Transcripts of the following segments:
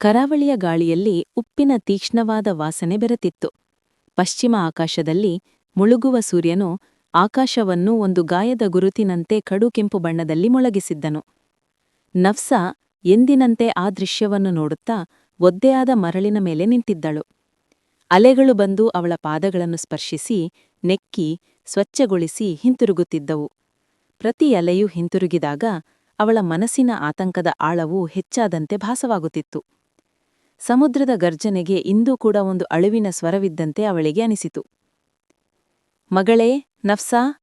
ಕರಾವಳಿಯ ಗಾಳಿಯಲ್ಲಿ ಉಪ್ಪಿನ ತೀಕ್ಷ್ಣವಾದ ವಾಸನೆ ಬೆರೆತಿತ್ತು. ಪಶ್ಚಿಮ ಆಕಾಶದಲ್ಲಿ ಮುಳುಗುವ ಸೂರ್ಯನು ಆಕಾಶವನ್ನು ಒಂದು ಗಾಯದ ಗುರುತಿನಂತೆ ಕಡುಕೆಂಪು ಬಣ್ಣದಲ್ಲಿ ಮೊಳಗಿಸಿದ್ದನು. ನಫ್ಸಾ ಎಂದಿನಂತೆ ಆ ದೃಶ್ಯವನ್ನು ನೋಡುತ್ತಾ ಒದ್ದೆಯಾದ ಮರಳಿನ ಮೇಲೆ ನಿಂತಿದ್ದಳು. ಅಲೆಗಳು ಬಂದು ಅವಳ ಪಾದಗಳನ್ನು ಸ್ಪರ್ಶಿಸಿ, ನೆಕ್ಕಿ, ಸ್ವಚ್ಛಗೊಳಿಸಿ ಹಿಂತಿರುಗುತ್ತಿದ್ದವು. ಪ್ರತಿ ಅಲೆಯೂ ಹಿಂತಿರುಗಿದಾಗ ಅವಳ ಮನಸ್ಸಿನ ಆತಂಕದ ಆಳವು ಹೆಚ್ಚಾದಂತೆ ಭಾಸವಾಗುತ್ತಿತ್ತು. ಸಮುದ್ರದ ಗರ್ಜನೆಗೆ ಇಂದೂ ಕೂಡ ಒಂದು ಅಳುವಿನ ಸ್ವರವಿದ್ದಂತೆ ಅವಳಿಗೆ ಅನಿಸಿತು. ಮಗಳೇ, ನಫ್ಸಾ,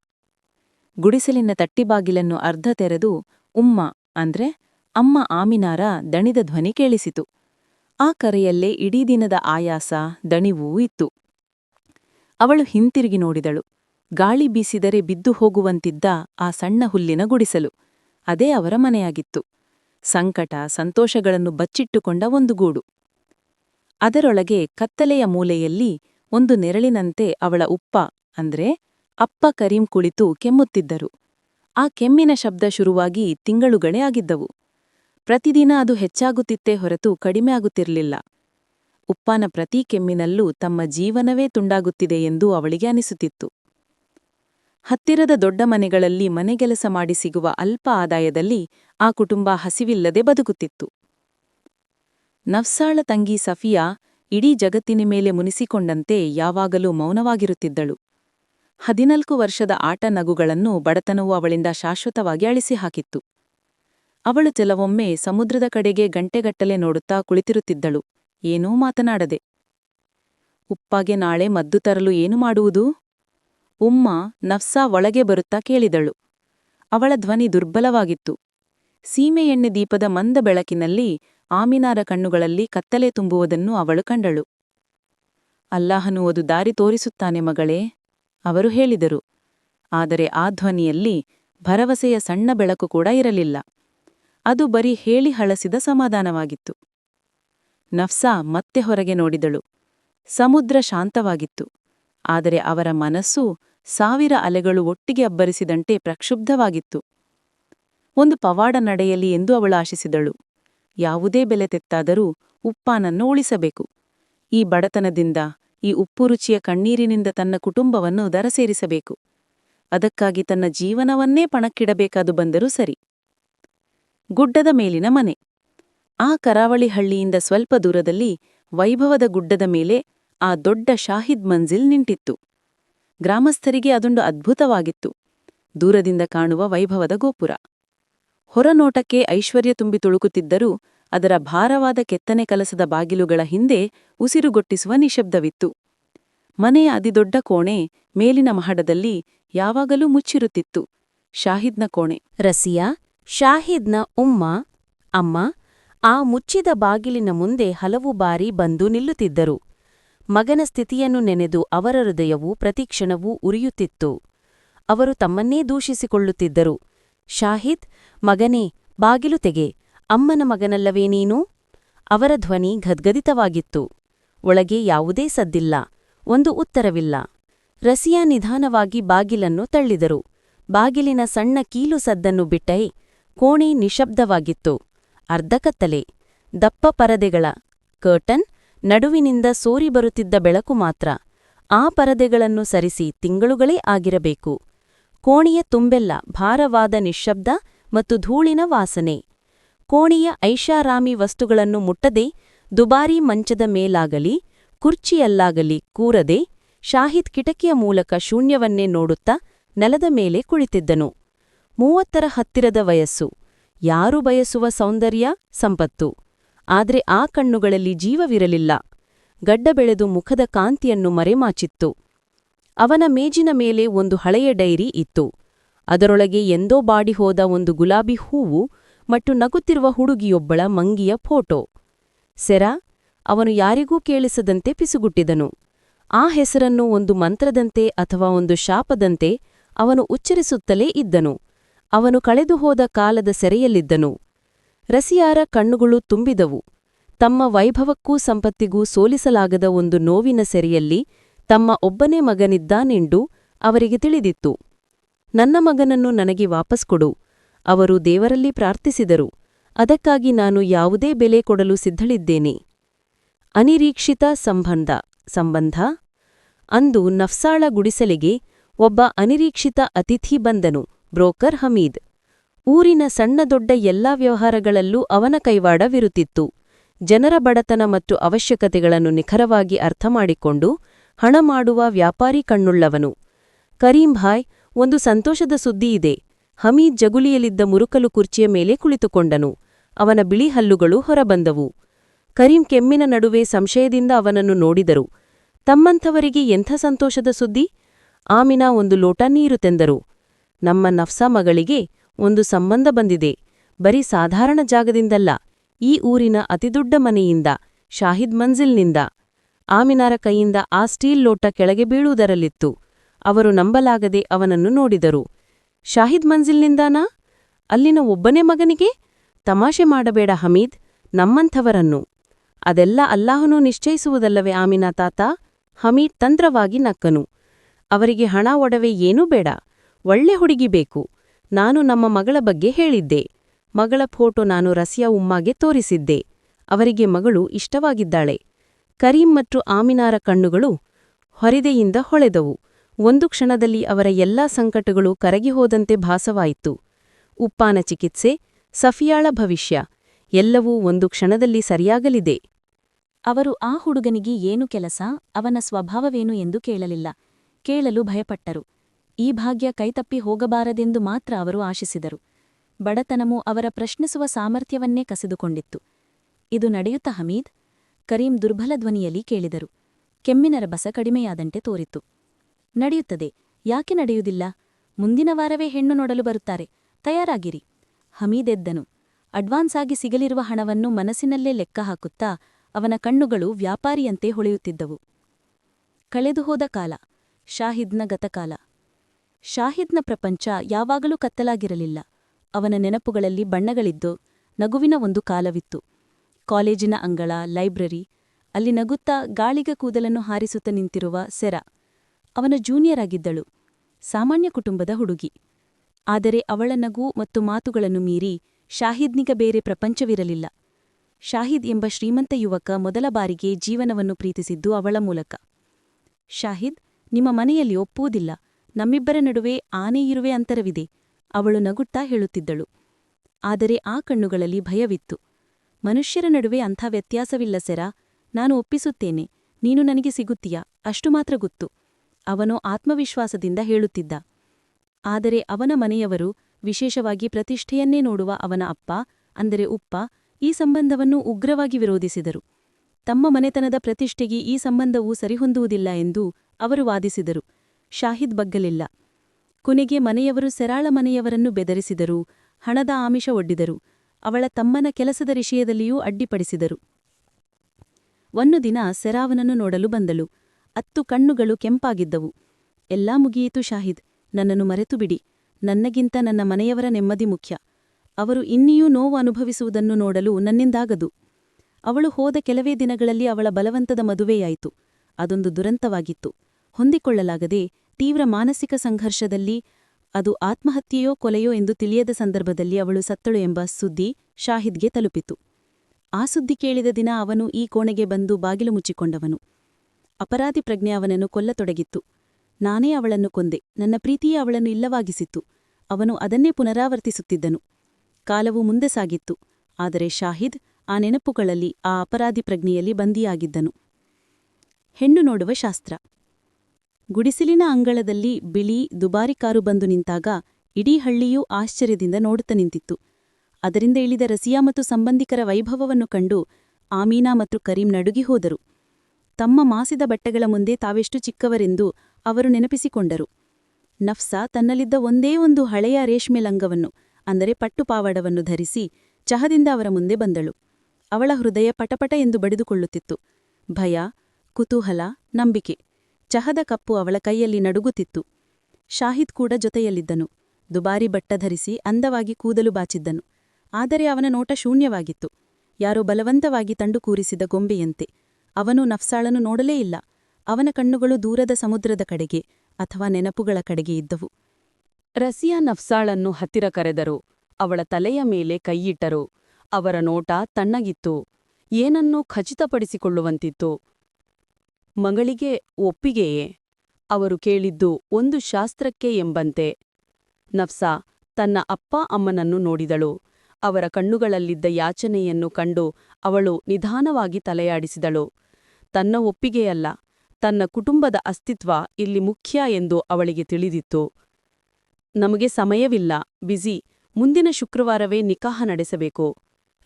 ಗುಡಿಸಲಿನ ತಟ್ಟಿಬಾಗಿಲನ್ನು ಅರ್ಧ ತೆರೆದು ಉಮ್ಮ ಅಂದ್ರೆ ಅಮ್ಮ ಆಮಿನಾರ ದಣಿದ ಧ್ವನಿ ಕೇಳಿಸಿತು. ಆ ಕರೆಯಲ್ಲೇ ಇಡೀ ದಿನದ ಆಯಾಸ, ದಣಿವೂ ಇತ್ತು. ಅವಳು ಹಿಂತಿರುಗಿ ನೋಡಿದಳು. ಗಾಳಿ ಬೀಸಿದರೆ ಬಿದ್ದು ಹೋಗುವಂತಿದ್ದ ಆ ಸಣ್ಣ ಹುಲ್ಲಿನ ಗುಡಿಸಲು. ಅದೇ ಅವರ ಮನೆಯಾಗಿತ್ತು. ಸಂಕಟ, ಸಂತೋಷಗಳನ್ನು ಬಚ್ಚಿಟ್ಟುಕೊಂಡ ಒಂದು ಗೂಡು. ಅದರೊಳಗೆ ಕತ್ತಲೆಯ ಮೂಲೆಯಲ್ಲಿ ಒಂದು ನೆರಳಿನಂತೆ ಅವಳ ಉಪ್ಪ, ಅಂದ್ರೆ ಅಪ್ಪ ಕರೀಂ ಕುಳಿತು ಕೆಮ್ಮುತ್ತಿದ್ದರು. ಆ ಕೆಮ್ಮಿನ ಶಬ್ದ ಶುರುವಾಗಿ ತಿಂಗಳುಗಳೇ ಆಗಿದ್ದವು. ಪ್ರತಿದಿನ ಅದು ಹೆಚ್ಚಾಗುತ್ತಿತ್ತೇ ಹೊರತು ಕಡಿಮೆ ಆಗುತ್ತಿರಲಿಲ್ಲ. ಉಪ್ಪಾನ ಪ್ರತಿ ಕೆಮ್ಮಿನಲ್ಲೂ ತಮ್ಮ ಜೀವನವೇ ತುಂಡಾಗುತ್ತಿದೆ ಎಂದು ಅವಳಿಗೆ ಅನಿಸುತ್ತಿತ್ತು. ಹತ್ತಿರದ ದೊಡ್ಡ ಮನೆಗಳಲ್ಲಿ ಮನೆಗೆಲಸ ಮಾಡಿ ಸಿಗುವ ಅಲ್ಪ ಆದಾಯದಲ್ಲಿ ಆ ಕುಟುಂಬ ಹಸಿವಿಲ್ಲದೆ ಬದುಕುತ್ತಿತ್ತು. ನಫ್ಸಾಳ ತಂಗಿ ಸಫಿಯಾ ಇಡೀ ಜಗತ್ತಿನ ಮೇಲೆ ಮುನಿಸಿಕೊಂಡಂತೆ ಯಾವಾಗಲೂ ಮೌನವಾಗಿರುತ್ತಿದ್ದಳು. ಹದಿನಾಲ್ಕು ವರ್ಷದ ಆಟ ನಗುಗಳನ್ನು ಬಡತನವು ಅವಳಿಂದ ಶಾಶ್ವತವಾಗಿ ಅಳಿಸಿಹಾಕಿತ್ತು. ಅವಳು ಕೆಲವೊಮ್ಮೆ ಸಮುದ್ರದ ಕಡೆಗೆ ಗಂಟೆಗಟ್ಟಲೆ ನೋಡುತ್ತಾ ಕುಳಿತಿರುತ್ತಿದ್ದಳು. ಏನೂ ಮಾತನಾಡದೆ. ಉಪ್ಪಾಗೆ ನಾಳೆ ಮದ್ದು ತರಲು ಏನು ಮಾಡುವುದು? ಉಮ್ಮ ನಫ್ಸಾ ಒಳಗೆ ಬರುತ್ತಾ ಕೇಳಿದಳು. ಅವಳ ಧ್ವನಿ ದುರ್ಬಲವಾಗಿತ್ತು. ಸೀಮೆಎಣ್ಣೆ ದೀಪದ ಮಂದ ಬೆಳಕಿನಲ್ಲಿ ಆಮಿನಾರ ಕಣ್ಣುಗಳಲ್ಲಿ ಕತ್ತಲೆ ತುಂಬುವುದನ್ನು ಅವಳು ಕಂಡಳು. ಅಲ್ಲಾಹನು ಅದು ದಾರಿ ತೋರಿಸುತ್ತಾನೆ ಮಗಳೇ, ಅವರು ಹೇಳಿದರು. ಆದರೆ ಆ ಧ್ವನಿಯಲ್ಲಿ ಭರವಸೆಯ ಸಣ್ಣ ಬೆಳಕು ಕೂಡ ಇರಲಿಲ್ಲ. ಅದು ಬರೀ ಹೇಳಿ ಹಳಸಿದ ಸಮಾಧಾನವಾಗಿತ್ತು. ನಫ್ಸಾ ಮತ್ತೆ ಹೊರಗೆ ನೋಡಿದಳು. ಸಮುದ್ರ ಶಾಂತವಾಗಿತ್ತು. ಆದರೆ ಅವರ ಮನಸ್ಸು ಸಾವಿರ ಅಲೆಗಳು ಒಟ್ಟಿಗೆ ಅಬ್ಬರಿಸಿದಂತೆ ಪ್ರಕ್ಷುಬ್ಧವಾಗಿತ್ತು. ಒಂದು ಪವಾಡ ನಡೆಯಲಿ ಎಂದು ಅವಳು ಆಶಿಸಿದಳು. ಯಾವುದೇ ಬೆಲೆ ತೆತ್ತಾದರೂ ಉಪ್ಪಾನನ್ನು ಉಳಿಸಬೇಕು. ಈ ಬಡತನದಿಂದ ಈ ಉಪ್ಪು ರುಚಿಯ ಕಣ್ಣೀರಿನಿಂದ ತನ್ನ ಕುಟುಂಬವನ್ನು ದರಸೇರಿಸಬೇಕು. ಅದಕ್ಕಾಗಿ ತನ್ನ ಜೀವನವನ್ನೇ ಪಣಕ್ಕಿಡಬೇಕಾದು ಬಂದರೂ ಸರಿ. ಗುಡ್ಡದ ಮೇಲಿನ ಮನೆ. ಆ ಕರಾವಳಿ ಹಳ್ಳಿಯಿಂದ ಸ್ವಲ್ಪ ದೂರದಲ್ಲಿ ವೈಭವದ ಗುಡ್ಡದ ಮೇಲೆ ಆ ದೊಡ್ಡ ಶಾಹಿದ್ ಮಂಜಿಲ್ ನಿಂಟಿತ್ತು ಗ್ರಾಮಸ್ಥರಿಗೆ ಅದೊಂದು ಅದ್ಭುತವಾಗಿತ್ತು. ದೂರದಿಂದ ಕಾಣುವ ವೈಭವದ ಗೋಪುರ. ಹೊರನೋಟಕ್ಕೆ ಐಶ್ವರ್ಯ ತುಂಬಿ ತುಳುಕುತ್ತಿದ್ದರೂ ಅದರ ಭಾರವಾದ ಕೆತ್ತನೆ ಕಲಸದ ಬಾಗಿಲುಗಳ ಹಿಂದೆ ಉಸಿರುಗೊಟ್ಟಿಸುವ ನಿಶಬ್ದವಿತ್ತು. ಮನೆಯ ಅತಿದೊಡ್ಡ ಕೋಣೆ ಮೇಲಿನ ಮಹಡದಲ್ಲಿ ಯಾವಾಗಲೂ ಮುಚ್ಚಿರುತ್ತಿತ್ತು. ಶಾಹಿದ್ನ ಕೋಣೆ. ರಸಿಯಾ, ಶಾಹಿದ್ನ ಉಮ್ಮ, ಅಮ್ಮ, ಆ ಮುಚ್ಚಿದ ಬಾಗಿಲಿನ ಮುಂದೆ ಹಲವು ಬಾರಿ ಬಂದು ನಿಲ್ಲುತ್ತಿದ್ದರು. ಮಗನ ಸ್ಥಿತಿಯನ್ನು ನೆನೆದು ಅವರ ಹೃದಯವು ಪ್ರತಿಕ್ಷಣವೂ ಉರಿಯುತ್ತಿತ್ತು. ಅವರು ತಮ್ಮನ್ನೇ ದೂಷಿಸಿಕೊಳ್ಳುತ್ತಿದ್ದರು. ಶಾಹಿದ್, ಮಗನೇ, ಬಾಗಿಲು ತೆಗೆ. ಅಮ್ಮನ ಮಗನಲ್ಲವೇ ನೀನು? ಅವರ ಧ್ವನಿ ಗದ್ಗದಿತವಾಗಿತ್ತು ಒಳಗೆ ಯಾವುದೇ ಸದ್ದಿಲ್ಲ. ಒಂದು ಉತ್ತರವಿಲ್ಲ. ರಸಿಯಾ ನಿಧಾನವಾಗಿ ಬಾಗಿಲನ್ನು ತಳ್ಳಿದರು. ಬಾಗಿಲಿನ ಸಣ್ಣ ಕೀಲು ಸದ್ದನ್ನು ಬಿಟ್ಟೈ ಕೋಣೆ ನಿಶಬ್ದವಾಗಿತ್ತು. ಅರ್ಧಕತ್ತಲೆ ದಪ್ಪ ಪರದೆಗಳ. ಕರ್ಟನ್ ನಡುವಿನಿಂದ ಸೋರಿ ಬರುತ್ತಿದ್ದ ಬೆಳಕು ಮಾತ್ರ. ಆ ಪರದೆಗಳನ್ನು ಸರಿಸಿ ತಿಂಗಳುಗಳೇ ಆಗಿರಬೇಕು. ಕೋಣೆಯ ತುಂಬೆಲ್ಲ ಭಾರವಾದ ನಿಶ್ಶಬ್ದ ಮತ್ತು ಧೂಳಿನ ವಾಸನೆ. ಕೋಣೆಯ ಐಷಾರಾಮಿ ವಸ್ತುಗಳನ್ನು ಮುಟ್ಟದೆ, ದುಬಾರಿ ಮಂಚದ ಮೇಲಾಗಲಿ, ಕುರ್ಚಿಯಲ್ಲಾಗಲಿ ಕೂರದೆ, ಶಾಹಿದ್ ಕಿಟಕಿಯ ಮೂಲಕ ಶೂನ್ಯವನ್ನೇ ನೋಡುತ್ತಾ ನೆಲದ ಮೇಲೆ ಕುಳಿತಿದ್ದನು. ಮೂವತ್ತರ ಹತ್ತಿರದ ವಯಸ್ಸು. ಯಾರು ಬಯಸುವ ಸೌಂದರ್ಯ? ಸಂಪತ್ತು. ಆದ್ರೆ ಆ ಕಣ್ಣುಗಳಲ್ಲಿ ಜೀವವಿರಲಿಲ್ಲ. ಗಡ್ಡ ಬೆಳೆದು ಮುಖದ ಕಾಂತಿಯನ್ನು ಮರೆಮಾಚಿತ್ತು. ಅವನ ಮೇಜಿನ ಮೇಲೆ ಒಂದು ಹಳೆಯ ಡೈರಿ ಇತ್ತು. ಅದರೊಳಗೆ ಎಂದೋ ಬಾಡಿಹೋದ ಒಂದು ಗುಲಾಬಿ ಹೂವು ಮತ್ತು ನಗುತ್ತಿರುವ ಹುಡುಗಿಯೊಬ್ಬಳ ಮಂಗಿಯ ಫೋಟೋ. ಸೆರಾ, ಅವನು ಯಾರಿಗೂ ಕೇಳಿಸದಂತೆ ಪಿಸುಗುಟ್ಟಿದನು. ಆ ಹೆಸರನ್ನು ಒಂದು ಮಂತ್ರದಂತೆ ಅಥವಾ ಒಂದು ಶಾಪದಂತೆ ಅವನು ಉಚ್ಚರಿಸುತ್ತಲೇ ಇದ್ದನು. ಅವನು ಕಳೆದುಹೋದ ಕಾಲದ ಸೆರೆಯಲ್ಲಿದ್ದನು. ರಸಿಯಾರ ಕಣ್ಣುಗಳು ತುಂಬಿದವು. ತಮ್ಮ ವೈಭವಕ್ಕೂ ಸಂಪತ್ತಿಗೂ ಸೋಲಿಸಲಾಗದ ಒಂದು ನೋವಿನ ಸೆರೆಯಲ್ಲಿ ತಮ್ಮ ಒಬ್ಬನೇ ಮಗನಿದ್ದಾನೆಂದು ಅವರಿಗೆ ತಿಳಿದಿತ್ತು. ನನ್ನ ಮಗನನ್ನು ನನಗೆ ವಾಪಸ್ ಕೊಡು. ಅವರು ದೇವರಲ್ಲಿ ಪ್ರಾರ್ಥಿಸಿದರು. ಅದಕ್ಕಾಗಿ ನಾನು ಯಾವುದೇ ಬೆಲೆ ಕೊಡಲು ಸಿದ್ಧಳಿದ್ದೇನೆ. ಅನಿರೀಕ್ಷಿತ ಸಂಬಂಧ ಸಂಬಂಧ? ಅಂದು ನಫ್ಸಾಳ ಗುಡಿಸಲಿಗೆ ಒಬ್ಬ ಅನಿರೀಕ್ಷಿತ ಅತಿಥಿ ಬಂದನು, ಬ್ರೋಕರ್ ಹಮೀದ್. ಊರಿನ ಸಣ್ಣ ದೊಡ್ಡ ಎಲ್ಲಾ ವ್ಯವಹಾರಗಳಲ್ಲೂ ಅವನ ಕೈವಾಡವಿರುತ್ತಿತ್ತು ಜನರ ಬಡತನ ಮತ್ತು ಅವಶ್ಯಕತೆಗಳನ್ನು ನಿಖರವಾಗಿ ಅರ್ಥಮಾಡಿಕೊಂಡು ಹಣ ಮಾಡುವ ವ್ಯಾಪಾರಿ ಕಣ್ಣುಳ್ಳವನು. ಕರೀಂ ಭಾಯ್, ಒಂದು ಸಂತೋಷದ ಸುದ್ದಿ ಇದೆ. ಹಮೀದ್ ಜಗುಲಿಯಲ್ಲಿದ್ದ ಮುರುಕಲು ಕುರ್ಚಿಯ ಮೇಲೆ ಕುಳಿತುಕೊಂಡನು. ಅವನ ಬಿಳಿ ಹಲ್ಲುಗಳು ಹೊರಬಂದವು. ಕರೀಂ ಕೆಮ್ಮಿನ ನಡುವೆ ಸಂಶಯದಿಂದ ಅವನನ್ನು ನೋಡಿದರು. ತಮ್ಮಂಥವರಿಗೆ ಎಂಥ ಸಂತೋಷದ ಸುದ್ದಿ? ಆಮಿನ ಒಂದು ಲೋಟ ನೀರು ತೆಂದರು. ನಮ್ಮ ನಫ್ಸಾ ಮಗಳಿಗೆ ಒಂದು ಸಂಬಂಧ ಬಂದಿದೆ. ಬರೀ ಸಾಧಾರಣ ಜಾಗದಿಂದಲ್ಲ, ಈ ಊರಿನ ಅತಿದೊಡ್ಡ ಮನೆಯಿಂದ, ಶಾಹಿದ್ ಮಂಜಿಲ್ನಿಂದ. ಆಮಿನಾರ ಕೈಯಿಂದ ಆ ಸ್ಟೀಲ್ ಲೋಟ ಕೆಳಗೆ ಬೀಳುವುದರಲ್ಲಿತ್ತು. ಅವರು ನಂಬಲಾಗದೆ ಅವನನ್ನು ನೋಡಿದರು. ಶಾಹಿದ್ ಮಂಜಿಲ್ನಿಂದಾನಾ ಅಲ್ಲಿನ ಒಬ್ಬನೇ ಮಗನಿಗೆ? ತಮಾಷೆ ಮಾಡಬೇಡ ಹಮೀದ್, ನಮ್ಮಂಥವರನ್ನು. ಅದೆಲ್ಲ ಅಲ್ಲಾಹನು ನಿಶ್ಚಯಿಸುವುದಲ್ಲವೇ ಆಮಿನಾ ತಾತ? ಹಮೀದ್ ತಂದ್ರವಾಗಿ ನಕ್ಕನು. ಅವರಿಗೆ ಹಣ, ಒಡವೆ ಏನೂ ಬೇಡ. ಒಳ್ಳೆ ಹುಡುಗಿ ಬೇಕು. ನಾನು ನಮ್ಮ ಮಗಳ ಬಗ್ಗೆ ಹೇಳಿದ್ದೆ. ಮಗಳ ಫೋಟೋ ನಾನು ರಸಿಯಾ ಉಮ್ಮಾಗೆ ತೋರಿಸಿದ್ದೆ. ಅವರಿಗೆ ಮಗಳು ಇಷ್ಟವಾಗಿದ್ದಾಳೆ. ಕರೀಂ ಮತ್ತು ಆಮಿನಾರ ಕಣ್ಣುಗಳು ಹೊರಿದೆಯಿಂದ ಹೊಳೆದವು. ಒಂದು ಕ್ಷಣದಲ್ಲಿ ಅವರ ಎಲ್ಲಾ ಸಂಕಟಗಳು ಕರಗಿಹೋದಂತೆ ಭಾಸವಾಯಿತು. ಉಪ್ಪಾನ ಚಿಕಿತ್ಸೆ, ಸಫಿಯಾಳ ಭವಿಷ್ಯ, ಎಲ್ಲವೂ ಒಂದು ಕ್ಷಣದಲ್ಲಿ ಸರಿಯಾಗಲಿದೆ. ಅವರು ಆ ಹುಡುಗನಿಗೆ ಏನು ಕೆಲಸ, ಅವನ ಸ್ವಭಾವವೇನು ಎಂದು ಕೇಳಲಿಲ್ಲ. ಕೇಳಲು ಭಯಪಟ್ಟರು. ಈ ಭಾಗ್ಯ ಕೈತಪ್ಪಿ ಹೋಗಬಾರದೆಂದು ಮಾತ್ರ ಅವರು ಆಶಿಸಿದರು. ಬಡತನಮೂ ಅವರ ಪ್ರಶ್ನಿಸುವ ಸಾಮರ್ಥ್ಯವನ್ನೇ ಕಸಿದುಕೊಂಡಿತ್ತು. ಇದು ನಡೆಯುತ್ತ ಹಮೀದ್? ಕರೀಂ ದುರ್ಬಲ ಧ್ವನಿಯಲ್ಲಿ ಕೇಳಿದರು. ಕೆಮ್ಮಿನ ರಭಸ ಕಡಿಮೆಯಾದಂತೆ ತೋರಿತು ನಡೆಯುತ್ತದೆ. ಯಾಕೆ ನಡೆಯುವುದಿಲ್ಲ? ಮುಂದಿನ ವಾರವೇ ಹೆಣ್ಣು ನೋಡಲು ಬರುತ್ತಾರೆ. ತಯಾರಾಗಿರಿ. ಹಮೀದೆದ್ದನು. ಅಡ್ವಾನ್ಸ್ ಆಗಿ ಸಿಗಲಿರುವ ಹಣವನ್ನು ಮನಸ್ಸಿನಲ್ಲೇ ಲೆಕ್ಕ ಹಾಕುತ್ತಾ ಅವನ ಕಣ್ಣುಗಳು ವ್ಯಾಪಾರಿಯಂತೆ ಹೊಳೆಯುತ್ತಿದ್ದವು. ಕಳೆದುಹೋದ ಕಾಲ. ಶಾಹಿದ್ನ ಗತಕಾಲ ಶಾಹಿದ್ನ ಪ್ರಪಂಚ ಯಾವಾಗಲೂ ಕತ್ತಲಾಗಿರಲಿಲ್ಲ. ಅವನ ನೆನಪುಗಳಲ್ಲಿ ಬಣ್ಣಗಳಿದ್ದು ನಗುವಿನ ಒಂದು ಕಾಲವಿತ್ತು. ಕಾಲೇಜಿನ ಅಂಗಳ, ಲೈಬ್ರರಿ, ಅಲ್ಲಿ ನಗುತ್ತಾ ಗಾಳಿಗ ಕೂದಲನ್ನು ಹಾರಿಸುತ್ತ ನಿಂತಿರುವ ಸೆರ. ಅವನ ಜೂನಿಯರ್ ಆಗಿದ್ದಳು, ಸಾಮಾನ್ಯ ಕುಟುಂಬದ ಹುಡುಗಿ. ಆದರೆ ಅವಳ ನಗು ಮತ್ತು ಮಾತುಗಳನ್ನು ಮೀರಿ ಶಾಹಿದ್ನಿಗ ಬೇರೆ ಪ್ರಪಂಚವಿರಲಿಲ್ಲ. ಶಾಹಿದ್ ಎಂಬ ಶ್ರೀಮಂತ ಯುವಕ ಮೊದಲ ಬಾರಿಗೆ ಜೀವನವನ್ನು ಪ್ರೀತಿಸಿದ್ದು ಅವಳ ಮೂಲಕ. ಶಾಹಿದ್, ನಿಮ್ಮ ಮನೆಯಲ್ಲಿ ಒಪ್ಪುವುದಿಲ್ಲ. ನಮ್ಮಿಬ್ಬರ ನಡುವೆ ಆನೆ ಇರುವೆ ಅಂತರವಿದೆ, ಅವಳು ನಗುತ್ತಾ ಹೇಳುತ್ತಿದ್ದಳು. ಆದರೆ ಆ ಕಣ್ಣುಗಳಲ್ಲಿ ಭಯವಿತ್ತು. ಮನುಷ್ಯರ ನಡುವೆ ಅಂಥ ವ್ಯತ್ಯಾಸವಿಲ್ಲ ಸೆರಾ. ನಾನು ಒಪ್ಪಿಸುತ್ತೇನೆ. ನೀನು ನನಗೆ ಸಿಗುತ್ತೀಯ? ಅಷ್ಟು ಮಾತ್ರ ಗೊತ್ತು. ಅವನು ಆತ್ಮವಿಶ್ವಾಸದಿಂದ ಹೇಳುತ್ತಿದ್ದ. ಆದರೆ ಅವನ ಮನೆಯವರು ವಿಶೇಷವಾಗಿ ಪ್ರತಿಷ್ಠೆಯನ್ನೇ ನೋಡುವ ಅವನ ಅಪ್ಪ, ಅಂದರೆ ಉಪ್ಪ, ಈ ಸಂಬಂಧವನ್ನು ಉಗ್ರವಾಗಿ ವಿರೋಧಿಸಿದರು. ತಮ್ಮ ಮನೆತನದ ಪ್ರತಿಷ್ಠೆಗೆ ಈ ಸಂಬಂಧವು ಸರಿಹೊಂದುವುದಿಲ್ಲ ಎಂದು ಅವರು ವಾದಿಸಿದರು. ಶಾಹಿದ್ ಬಗ್ಗಲಿಲ್ಲ. ಕೊನೆಗೆ ಮನೆಯವರು ಸೆರಾಳ ಮನೆಯವರನ್ನು ಬೆದರಿಸಿದರು. ಹಣದ ಆಮಿಷ ಒಡ್ಡಿದರು. ಅವಳ ತಮ್ಮನ ಕೆಲಸದ ವಿಷಯದಲ್ಲಿಯೂ ಅಡ್ಡಿಪಡಿಸಿದರು. ಒಂದು ದಿನ ಸೆರಾವನನ್ನು ನೋಡಲು ಬಂದಳು. ಅತ್ತು ಕಣ್ಣುಗಳು ಕೆಂಪಾಗಿದ್ದವು. ಎಲ್ಲಾ ಮುಗಿಯಿತು ಶಾಹಿದ್, ನನ್ನನ್ನು ಮರೆತು ಬಿಡಿ ನನ್ನಗಿಂತ ನನ್ನ ಮನೆಯವರ ನೆಮ್ಮದಿ ಮುಖ್ಯ. ಅವರು ಇನ್ನಿಯೂ ನೋವು ಅನುಭವಿಸುವುದನ್ನು ನೋಡಲು ನನ್ನಿಂದಾಗದು. ಅವಳು ಹೋದ ಕೆಲವೇ ದಿನಗಳಲ್ಲಿ ಅವಳ ಬಲವಂತದ ಮದುವೆಯಾಯಿತು. ಅದೊಂದು ದುರಂತವಾಗಿತ್ತು. ಹೊಂದಿಕೊಳ್ಳಲಾಗದೆ ತೀವ್ರ ಮಾನಸಿಕ ಸಂಘರ್ಷದಲ್ಲಿ ಅದು ಆತ್ಮಹತ್ಯೆಯೋ ಕೊಲೆಯೋ ಎಂದು ತಿಳಿಯದ ಸಂದರ್ಭದಲ್ಲಿ ಅವಳು ಸತ್ತಳು ಎಂಬ ಸುದ್ದಿ ಶಾಹಿದ್ಗೆ ತಲುಪಿತು. ಆ ಸುದ್ದಿ ಕೇಳಿದ ದಿನ ಅವನು ಈ ಕೋಣೆಗೆ ಬಂದು ಬಾಗಿಲು ಮುಚ್ಚಿಕೊಂಡವನು. ಅಪರಾಧಿ ಪ್ರಜ್ಞೆ ಅವನನ್ನು ಕೊಲ್ಲತೊಡಗಿತ್ತು. ನಾನೇ ಅವಳನ್ನು ಕೊಂದೆ. ನನ್ನ ಪ್ರೀತಿಯೇ ಅವಳನ್ನು ಇಲ್ಲವಾಗಿಸಿತ್ತು. ಅವನು ಅದನ್ನೇ ಪುನರಾವರ್ತಿಸುತ್ತಿದ್ದನು. ಕಾಲವು ಮುಂದೆ ಸಾಗಿತ್ತು. ಆದರೆ ಶಾಹಿದ್ ಆ ನೆನಪುಗಳಲ್ಲಿ ಆ ಅಪರಾಧಿ ಪ್ರಜ್ಞೆಯಲ್ಲಿ ಬಂದಿಯಾಗಿದ್ದನು. ಹೆಣ್ಣು ನೋಡುವ ಶಾಸ್ತ್ರ. ಗುಡಿಸಿಲಿನ ಅಂಗಳದಲ್ಲಿ ಬಿಳಿ ದುಬಾರಿ ಕಾರು ಬಂದು ನಿಂತಾಗ ಇಡೀ ಹಳ್ಳಿಯೂ ಆಶ್ಚರ್ಯದಿಂದ ನೋಡುತ್ತ ನಿಂತಿತ್ತು. ಅದರಿಂದ ಇಳಿದ ರಸಿಯಾ ಮತ್ತು ಸಂಬಂಧಿಕರ ವೈಭವವನ್ನು ಕಂಡು ಆಮೀನಾ ಮತ್ತು ಕರೀಂ ನಡುಗಿ ಹೋದರು. ತಮ್ಮ ಮಾಸಿದ ಬಟ್ಟೆಗಳ ಮುಂದೆ ತಾವೆಷ್ಟು ಚಿಕ್ಕವರೆಂದು ಅವರು ನೆನಪಿಸಿಕೊಂಡರು. ನಫ್ಸಾ ತನ್ನಲ್ಲಿದ್ದ ಒಂದೇ ಒಂದು ಹಳೆಯ ರೇಷ್ಮೆ ಲಂಗವನ್ನು, ಅಂದರೆ ಪಟ್ಟುಪಾವಾಡವನ್ನು ಧರಿಸಿ ಚಹದಿಂದ ಅವರ ಮುಂದೆ ಬಂದಳು. ಅವಳ ಹೃದಯ ಪಟಪಟ ಎಂದು ಬಡಿದುಕೊಳ್ಳುತ್ತಿತ್ತು. ಭಯ, ಕುತೂಹಲ, ನಂಬಿಕೆ. ಚಹದ ಕಪ್ಪು ಅವಳ ಕೈಯಲ್ಲಿ ನಡುಗುತ್ತಿತ್ತು. ಶಾಹಿದ್ ಕೂಡ ಜೊತೆಯಲ್ಲಿದ್ದನು. ದುಬಾರಿ ಬಟ್ಟ ಧರಿಸಿ ಅಂದವಾಗಿ ಕೂದಲು ಬಾಚಿದ್ದನು. ಆದರೆ ಅವನ ನೋಟ ಶೂನ್ಯವಾಗಿತ್ತು. ಯಾರೋ ಬಲವಂತವಾಗಿ ತಂಡು ಕೂರಿಸಿದ ಗೊಂಬೆಯಂತೆ. ಅವನು ನಫ್ಸಾಳನು ನೋಡಲೇ ಇಲ್ಲ. ಅವನ ಕಣ್ಣುಗಳು ದೂರದ ಸಮುದ್ರದ ಕಡೆಗೆ ಅಥವಾ ನೆನಪುಗಳ ಕಡೆಗೆ ಇದ್ದವು. ರಸಿಯಾ ನಫ್ಸಾಳನ್ನು ಹತ್ತಿರ ಕರೆದರು. ಅವಳ ತಲೆಯ ಮೇಲೆ ಕೈಯಿಟ್ಟರು. ಅವರ ನೋಟ ತಣ್ಣಗಿತ್ತು. ಏನನ್ನೂ ಖಚಿತಪಡಿಸಿಕೊಳ್ಳುವಂತಿತ್ತು. ಮಗಳಿಗೆ ಒಪ್ಪಿಗೆಯೇ? ಅವರು ಕೇಳಿದ್ದು, ಒಂದು ಶಾಸ್ತ್ರಕ್ಕೆ ಎಂಬಂತೆ. ನಫ್ಸಾ ತನ್ನ ಅಪ್ಪ ಅಮ್ಮನನ್ನು ನೋಡಿದಳು. ಅವರ ಕಣ್ಣುಗಳಲ್ಲಿದ್ದ ಯಾಚನೆಯನ್ನು ಕಂಡು ಅವಳು ನಿಧಾನವಾಗಿ ತಲೆಯಾಡಿಸಿದಳು. ತನ್ನ ಒಪ್ಪಿಗೆಯಲ್ಲ, ತನ್ನ ಕುಟುಂಬದ ಅಸ್ತಿತ್ವ ಇಲ್ಲಿ ಮುಖ್ಯ ಎಂದು ಅವಳಿಗೆ ತಿಳಿದಿತ್ತು. ನಮಗೆ ಸಮಯವಿಲ್ಲ, ಬ್ಯುಸಿ. ಮುಂದಿನ ಶುಕ್ರವಾರವೇ ನಿಕಾಹ ನಡೆಸಬೇಕು,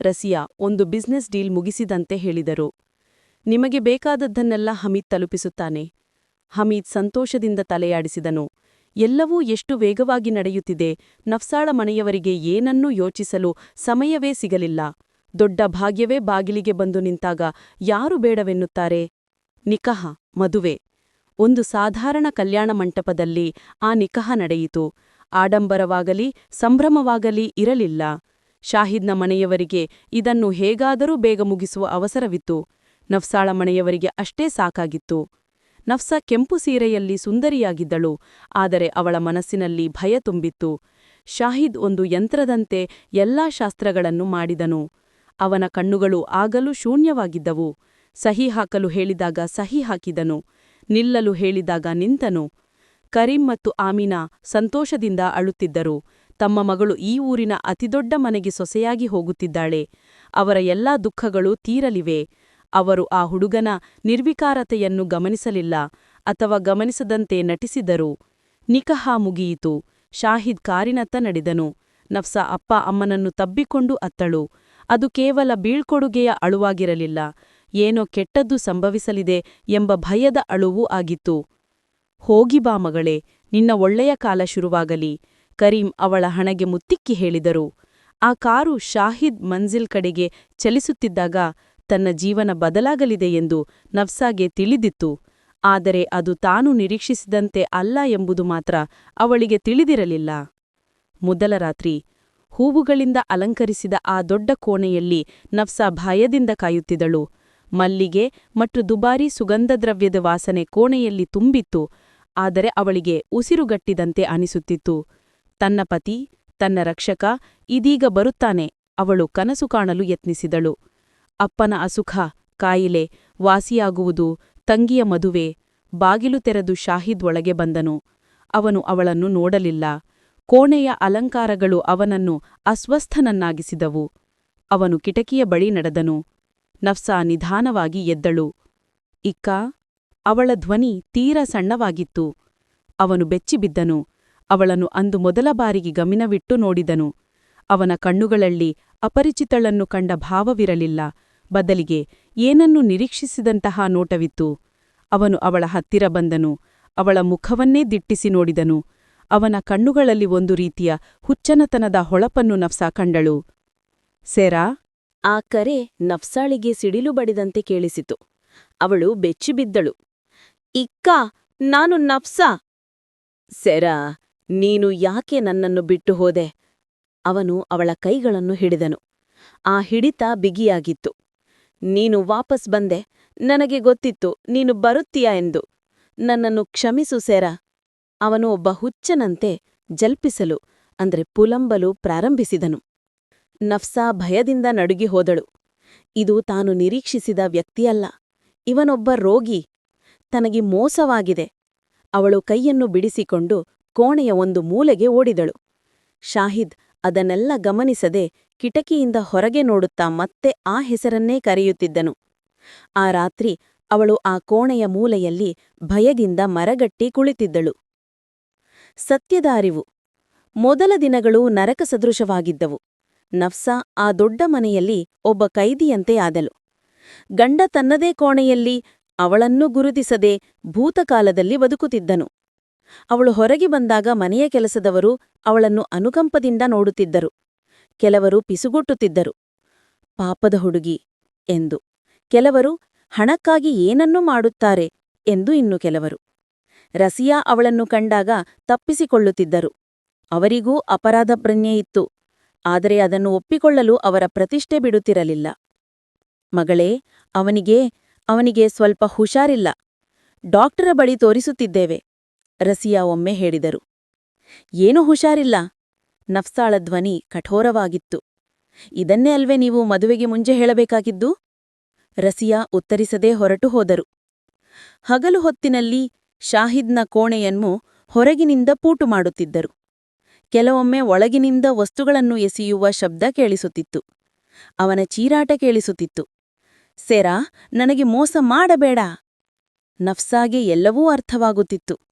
ರಸಿಯಾ ಒಂದು ಬಿಸ್ನೆಸ್ ಡೀಲ್ ಮುಗಿಸಿದಂತೆ ಹೇಳಿದರು. ನಿಮಗೆ ಬೇಕಾದದ್ದನ್ನೆಲ್ಲ ಹಮೀದ್ ತಲುಪಿಸುತ್ತಾನೆ. ಹಮೀದ್ ಸಂತೋಷದಿಂದ ತಲೆಯಾಡಿಸಿದನು. ಎಲ್ಲವೂ ಎಷ್ಟು ವೇಗವಾಗಿ ನಡೆಯುತ್ತಿದೆ, ನಫ್ಸಾಳ ಮನೆಯವರಿಗೆ ಏನನ್ನೂ ಯೋಚಿಸಲು ಸಮಯವೇ ಸಿಗಲಿಲ್ಲ. ದೊಡ್ಡ ಭಾಗ್ಯವೇ ಬಾಗಿಲಿಗೆ ಬಂದು ನಿಂತಾಗ ಯಾರು ಬೇಡವೆನ್ನುತ್ತಾರೆ? ನಿಕಹ, ಮದುವೆ. ಒಂದು ಸಾಧಾರಣ ಕಲ್ಯಾಣ ಮಂಟಪದಲ್ಲಿ ಆ ನಿಕಹ ನಡೆಯಿತು. ಆಡಂಬರವಾಗಲಿ, ಸಂಭ್ರಮವಾಗಲಿ ಇರಲಿಲ್ಲ. ಶಾಹಿದ್ನ ಮನೆಯವರಿಗೆ ಇದನ್ನು ಹೇಗಾದರೂ ಬೇಗ ಮುಗಿಸುವ ಅವಸರವಿತ್ತು. ನಫ್ಸಾಳ ಮನೆಯವರಿಗೆ ಅಷ್ಟೇ ಸಾಕಾಗಿತ್ತು. ನಫ್ಸ ಕೆಂಪು ಸೀರೆಯಲ್ಲಿ ಸುಂದರಿಯಾಗಿದ್ದಳು, ಆದರೆ ಅವಳ ಮನಸ್ಸಿನಲ್ಲಿ ಭಯ ತುಂಬಿತ್ತು. ಶಾಹಿದ್ ಒಂದು ಯಂತ್ರದಂತೆ ಎಲ್ಲಾ ಶಾಸ್ತ್ರಗಳನ್ನು ಮಾಡಿದನು. ಅವನ ಕಣ್ಣುಗಳು ಆಗಲೂ ಶೂನ್ಯವಾಗಿದ್ದವು. ಸಹಿ ಹಾಕಲು ಹೇಳಿದಾಗ ಸಹಿ ಹಾಕಿದನು, ನಿಲ್ಲಲು ಹೇಳಿದಾಗ ನಿಂತನು. ಕರೀಂ ಮತ್ತು ಆಮಿನಾ ಸಂತೋಷದಿಂದ ಅಳುತ್ತಿದ್ದರು. ತಮ್ಮ ಮಗಳು ಈ ಊರಿನ ಅತಿದೊಡ್ಡ ಮನೆಗೆ ಸೊಸೆಯಾಗಿ ಹೋಗುತ್ತಿದ್ದಾಳೆ. ಅವರ ಎಲ್ಲಾ ದುಃಖಗಳು ತೀರಲಿವೆ. ಅವರು ಆ ಹುಡುಗನ ನಿರ್ವಿಕಾರತೆಯನ್ನು ಗಮನಿಸಲಿಲ್ಲ ಅಥವಾ ಗಮನಿಸದಂತೆ ನಟಿಸಿದರು. ನಿಕಹ ಮುಗಿಯಿತು. ಶಾಹಿದ್ ಕಾರಿನತ್ತ ನಡೆದನು. ನಫ್ಸ ಅಪ್ಪ ಅಮ್ಮನನ್ನು ತಬ್ಬಿಕೊಂಡು ಅತ್ತಳು. ಅದು ಕೇವಲ ಬೀಳ್ಕೊಡುಗೆಯ ಅಳುವಾಗಿರಲಿಲ್ಲ. ಏನೋ ಕೆಟ್ಟದ್ದು ಸಂಭವಿಸಲಿದೆ ಎಂಬ ಭಯದ ಅಳುವೂ ಆಗಿತ್ತು. ಹೋಗಿ ಬಾ ಮಗಳೇ, ನಿನ್ನ ಒಳ್ಳೆಯ ಕಾಲ ಶುರುವಾಗಲಿ, ಕರೀಂ ಅವಳ ಹಣಗೆ ಮುತ್ತಿಕ್ಕಿ ಹೇಳಿದರು. ಆ ಕಾರು ಶಾಹಿದ್ ಮಂಜಿಲ್ ಕಡೆಗೆ ಚಲಿಸುತ್ತಿದ್ದಾಗ ತನ್ನ ಜೀವನ ಬದಲಾಗಲಿದೆ ಎಂದು ನಫ್ಸಾಗೆ ತಿಳಿದಿತ್ತು. ಆದರೆ ಅದು ತಾನು ನಿರೀಕ್ಷಿಸಿದಂತೆ ಅಲ್ಲ ಎಂಬುದು ಮಾತ್ರ ಅವಳಿಗೆ ತಿಳಿದಿರಲಿಲ್ಲ. ಮೊದಲ ರಾತ್ರಿ ಹೂವುಗಳಿಂದ ಅಲಂಕರಿಸಿದ ಆ ದೊಡ್ಡ ಕೋಣೆಯಲ್ಲಿ ನಫ್ಸಾ ಭಯದಿಂದ ಕಾಯುತ್ತಿದ್ದಳು. ಮಲ್ಲಿಗೆ ಮತ್ತು ದುಬಾರಿ ಸುಗಂಧದ್ರವ್ಯದ ವಾಸನೆ ಕೋಣೆಯಲ್ಲಿ ತುಂಬಿತ್ತು. ಆದರೆ ಅವಳಿಗೆ ಉಸಿರುಗಟ್ಟಿದಂತೆ ಅನಿಸುತ್ತಿತ್ತು. ತನ್ನ ಪತಿ, ತನ್ನ ರಕ್ಷಕ ಇದೀಗ ಬರುತ್ತಾನೆ. ಅವಳು ಕನಸು ಕಾಣಲು ಯತ್ನಿಸಿದಳು. ಅಪ್ಪನ ಅಸುಖ, ಕಾಯಿಲೆ, ವಾಸಿಯಾಗುವುದು, ತಂಗಿಯ ಮದುವೆ, ಬಾಗಿಲು ತೆರೆದು ಶಾಹಿದ್ ಒಳಗೆ ಬಂದನು. ಅವನು ಅವಳನ್ನು ನೋಡಲಿಲ್ಲ. ಕೋಣೆಯ ಅಲಂಕಾರಗಳು ಅವನನ್ನು ಅಸ್ವಸ್ಥನನ್ನಾಗಿಸಿದವು. ಅವನು ಕಿಟಕಿಯ ಬಳಿ ನಡೆದನು. ನಫ್ಸಾ ನಿಧಾನವಾಗಿ ಎದ್ದಳು. ಇಕ್ಕ, ಅವಳ ಧ್ವನಿ ತೀರ ಸಣ್ಣವಾಗಿತ್ತು. ಅವನು ಬೆಚ್ಚಿಬಿದ್ದನು. ಅವಳನ್ನು ಅಂದು ಮೊದಲ ಬಾರಿಗೆ ಗಮನವಿಟ್ಟು ನೋಡಿದನು. ಅವನ ಕಣ್ಣುಗಳಲ್ಲಿ ಅಪರಿಚಿತಳನ್ನು ಕಂಡ ಭಾವವಿರಲಿಲ್ಲ. ಬದಲಿಗೆ ಏನನ್ನು ನಿರೀಕ್ಷಿಸಿದಂತಹ ನೋಟವಿತ್ತು? ಅವನು ಅವಳ ಹತ್ತಿರ ಬಂದನು, ಅವಳ ಮುಖವನ್ನೇ ದಿಟ್ಟಿಸಿ ನೋಡಿದನು, ಅವನ ಕಣ್ಣುಗಳಲ್ಲಿ ಒಂದು ರೀತಿಯ ಹುಚ್ಚನತನದ ಹೊಳಪನ್ನು ನಫ್ಸಾ ಕಂಡಳು. ಸೆರಾ? ಆ ಕರೆ ನಫ್ಸಾಳಿಗೆ ಸಿಡಿಲು ಬಡಿದಂತೆ ಕೇಳಿಸಿತು. ಅವಳು ಬೆಚ್ಚಿಬಿದ್ದಳು ಇಕ್ಕ, ನಾನು ನಫ್ಸಾ? ಸೆರಾ, ನೀನು ಯಾಕೆ ನನ್ನನ್ನು ಬಿಟ್ಟು ಹೋದೆ? ಅವನು ಅವಳ ಕೈಗಳನ್ನು ಹಿಡಿದನು. ಆ ಹಿಡಿತ ಬಿಗಿಯಾಗಿತ್ತು. ನೀನು ವಾಪಸ್ ಬಂದೆ. ನನಗೆ ಗೊತ್ತಿತ್ತು, ನೀನು ಬರುತ್ತೀಯ ಎಂದು. ನನ್ನನ್ನು ಕ್ಷಮಿಸು, ಸೆರಾ. ಅವನು ಒಬ್ಬ ಹುಚ್ಚನಂತೆ ಜಲ್ಪಿಸಲು, ಅಂದ್ರೆ ಪುಲಂಬಲು ಪ್ರಾರಂಭಿಸಿದನು. ನಫ್ಸಾ ಭಯದಿಂದ ನಡುಗಿ ಹೋದಳು. ಇದು ತಾನು ನಿರೀಕ್ಷಿಸಿದ ವ್ಯಕ್ತಿಯಲ್ಲ. ಇವನೊಬ್ಬ ರೋಗಿ. ತನಗೆ ಮೋಸವಾಗಿದೆ. ಅವಳು ಕೈಯನ್ನು ಬಿಡಿಸಿಕೊಂಡು ಕೋಣೆಯ ಒಂದು ಮೂಲೆಗೆ ಓಡಿದಳು. ಶಾಹಿದ್ ಅದನ್ನೆಲ್ಲ ಗಮನಿಸದೆ ಕಿಟಕಿಯಿಂದ ಹೊರಗೆ ನೋಡುತ್ತಾ ಮತ್ತೆ ಆ ಹೆಸರನ್ನೇ ಕರೆಯುತ್ತಿದ್ದನು. ಆ ರಾತ್ರಿ ಅವಳು ಆ ಕೋಣೆಯ ಮೂಲೆಯಲ್ಲಿ ಭಯದಿಂದ ಮರಗಟ್ಟಿ ಕುಳಿತಿದ್ದಳು. ಸತ್ಯದ ಅರಿವು ಮೊದಲ ದಿನಗಳು ನರಕ ಸದೃಶವಾಗಿದ್ದವು. ನಫ್ಸಾ ಆ ದೊಡ್ಡ ಮನೆಯಲ್ಲಿ ಒಬ್ಬ ಕೈದಿಯಂತೆ ಆದಳು. ಗಂಡ ತನ್ನದೇ ಕೋಣೆಯಲ್ಲಿ ಅವಳನ್ನೂ ಗುರುತಿಸದೆ ಭೂತಕಾಲದಲ್ಲಿ ಬದುಕುತ್ತಿದ್ದನು. ಅವಳು ಹೊರಗೆ ಬಂದಾಗ ಮನೆಯ ಕೆಲಸದವರು ಅವಳನ್ನು ಅನುಕಂಪದಿಂದ ನೋಡುತ್ತಿದ್ದರು. ಕೆಲವರು ಪಿಸುಗುಟ್ಟುತ್ತಿದ್ದರು. ಪಾಪದ ಹುಡುಗಿ ಎಂದು. ಕೆಲವರು ಹಣಕ್ಕಾಗಿ ಏನನ್ನೂ ಮಾಡುತ್ತಾರೆ ಎಂದು ಇನ್ನು ಕೆಲವರು. ರಸಿಯಾ ಅವಳನ್ನು ಕಂಡಾಗ ತಪ್ಪಿಸಿಕೊಳ್ಳುತ್ತಿದ್ದರು. ಅವರಿಗೂ ಅಪರಾಧ ಪ್ರಜ್ಞೆ ಇತ್ತು. ಆದರೆ ಅದನ್ನು ಒಪ್ಪಿಕೊಳ್ಳಲು ಅವರ ಪ್ರತಿಷ್ಠೆ ಬಿಡುತ್ತಿರಲಿಲ್ಲ. ಮಗಳೇ, ಅವನಿಗೆ ಅವನಿಗೆ ಸ್ವಲ್ಪ ಹುಷಾರಿಲ್ಲ. ಡಾಕ್ಟರ ಬಳಿ ತೋರಿಸುತ್ತಿದ್ದೇವೆ. ರಸಿಯಾ ಒಮ್ಮೆ ಹೇಳಿದರು. ಏನೂ ಹುಷಾರಿಲ್ಲ. ನಫ್ಸಾಳ ಧ್ವನಿ ಕಠೋರವಾಗಿತ್ತು. ಇದನ್ನೇ ಅಲ್ವೇ ನೀವು ಮದುವೆಗೆ ಮುಂಜೆ ಹೇಳಬೇಕಾಗಿದ್ದು? ರಸಿಯಾ ಉತ್ತರಿಸದೇ ಹೊರಟು ಹೋದರು. ಹಗಲು ಹೊತ್ತಿನಲ್ಲಿ ಶಾಹಿದ್ನ ಕೋಣೆಯನ್ನು ಹೊರಗಿನಿಂದ ಪೂಟು ಮಾಡುತ್ತಿದ್ದರು. ಕೆಲವೊಮ್ಮೆ ಒಳಗಿನಿಂದ ವಸ್ತುಗಳನ್ನು ಎಸೆಯುವ ಶಬ್ದ ಕೇಳಿಸುತ್ತಿತ್ತು. ಅವನ ಚೀರಾಟ ಕೇಳಿಸುತ್ತಿತ್ತು. ಸೆರಾ, ನನಗೆ ಮೋಸ ಮಾಡಬೇಡ. ನಫ್ಸಾಗೆ ಎಲ್ಲವೂ ಅರ್ಥವಾಗುತ್ತಿತ್ತು.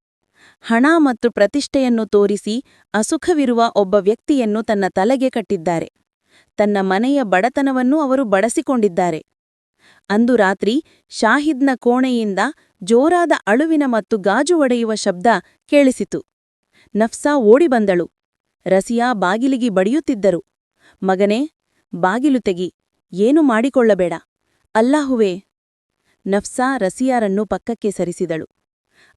ಹಣ ಮತ್ತು ಪ್ರತಿಷ್ಠೆಯನ್ನು ತೋರಿಸಿ ಅಸುಖವಿರುವ ಒಬ್ಬ ವ್ಯಕ್ತಿಯನ್ನು ತನ್ನ ತಲೆಗೆ ಕಟ್ಟಿದ್ದಾರೆ. ತನ್ನ ಮನೆಯ ಬಡತನವನ್ನು ಅವರು ಬಡಸಿಕೊಂಡಿದ್ದಾರೆ ಅಂದು ರಾತ್ರಿ ಶಾಹಿದ್ನ ಕೋಣೆಯಿಂದ ಜೋರಾದ ಅಳುವಿನ ಮತ್ತು ಗಾಜು ಒಡೆಯುವ ಶಬ್ದ ಕೇಳಿಸಿತು. ನಫ್ಸಾ ಓಡಿಬಂದಳು ರಸಿಯಾ ಬಾಗಿಲಿಗೆ ಬಡಿಯುತ್ತಿದ್ದರು. ಮಗನೇ, ಬಾಗಿಲು ತೆಗಿ, ಏನು ಮಾಡಿಕೊಳ್ಳಬೇಡ. ಅಲ್ಲಾಹುವೇ. ನಫ್ಸಾ ರಸಿಯಾರನ್ನು ಪಕ್ಕಕ್ಕೆ ಸರಿಸಿದಳು.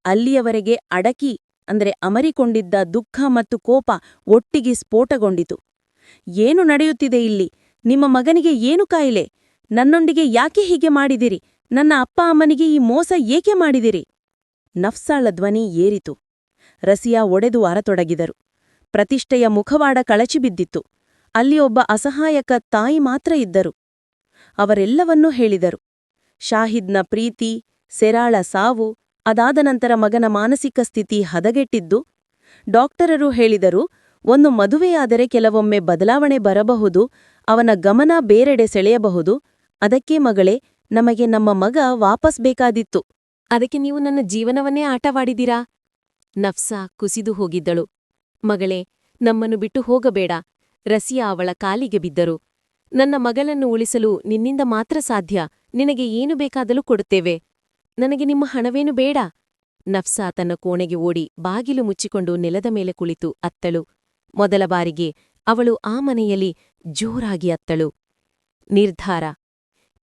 ಅಲ್ಲಿಯವರೆಗೆ ಅಡಕಿ, ಅಂದರೆ ಅಮರಿಕೊಂಡಿದ್ದ ದುಃಖ ಮತ್ತು ಕೋಪ ಒಟ್ಟಿಗೆ ಸ್ಫೋಟಗೊಂಡಿತು. ಏನು ನಡೆಯುತ್ತಿದೆ ಇಲ್ಲಿ? ನಿಮ್ಮ ಮಗನಿಗೆ ಏನು ಕಾಯಿಲೆ? ನನ್ನೊಂದಿಗೆ ಯಾಕೆ ಹೀಗೆ ಮಾಡಿದಿರಿ? ನನ್ನ ಅಪ್ಪ ಅಮ್ಮನಿಗೆ ಈ ಮೋಸ ಏಕೆ ಮಾಡಿದಿರಿ? ನಫ್ಸಾಳ ಧ್ವನಿ ಏರಿತು. ರಸಿಯಾ ಒಡೆದು ಅರತೊಡಗಿದರು. ಪ್ರತಿಷ್ಠೆಯ ಮುಖವಾಡ ಕಳಚಿಬಿದ್ದಿತ್ತು ಅಲ್ಲಿ ಒಬ್ಬ ಅಸಹಾಯಕ ತಾಯಿ ಮಾತ್ರ ಇದ್ದರು. ಅವರೆಲ್ಲವನ್ನೂ ಹೇಳಿದರು. ಶಾಹಿದ್ನ ಪ್ರೀತಿ, ಸೆರಾಳ ಸಾವು ಅದಾದ ನಂತರ ಮಗನ ಮಾನಸಿಕ ಸ್ಥಿತಿ ಹದಗೆಟ್ಟಿದ್ದು, ಡಾಕ್ಟರರು ಹೇಳಿದರು, ಒಂದು ಮದುವೆಯಾದರೆ ಕೆಲವೊಮ್ಮೆ ಬದಲಾವಣೆ ಬರಬಹುದು, ಅವನ ಗಮನ ಬೇರೆಡೆ ಸೆಳೆಯಬಹುದು. ಅದಕ್ಕೆ ಮಗಳೇ, ನಮಗೆ ನಮ್ಮ ಮಗ ವಾಪಸ್ ಬೇಕಾದಿತ್ತು. ಅದಕ್ಕೆ ನೀವು ನನ್ನ ಜೀವನವನ್ನೇ ಆಟವಾಡಿದಿರಾ ನಫ್ಸಾ ಕುಸಿದು ಹೋಗಿದ್ದಳು. ಮಗಳೇ, ನಮ್ಮನ್ನು ಬಿಟ್ಟು ಹೋಗಬೇಡ. ರಸಿಯಾ ಅವಳ ಕಾಲಿಗೆ ಬಿದ್ದರು. ನನ್ನ ಮಗಳನ್ನು ಉಳಿಸಲು ನಿನ್ನಿಂದ ಮಾತ್ರ ಸಾಧ್ಯ. ನಿನಗೆ ಏನು ಬೇಕಾದಲೂ ಕೊಡುತ್ತೇವೆ. ನನಗೆ ನಿಮ್ಮ ಹಣವೇನು ಬೇಡ. ನಫ್ಸಾ ತನ್ನ ಕೋಣೆಗೆ ಓಡಿ ಬಾಗಿಲು ಮುಚ್ಚಿಕೊಂಡು ನೆಲದ ಮೇಲೆ ಕುಳಿತು ಅತ್ತಳು. ಮೊದಲ ಬಾರಿಗೆ ಅವಳು ಆ ಮನೆಯಲ್ಲಿ ಜೋರಾಗಿ ಅತ್ತಳು. ನಿರ್ಧಾರ.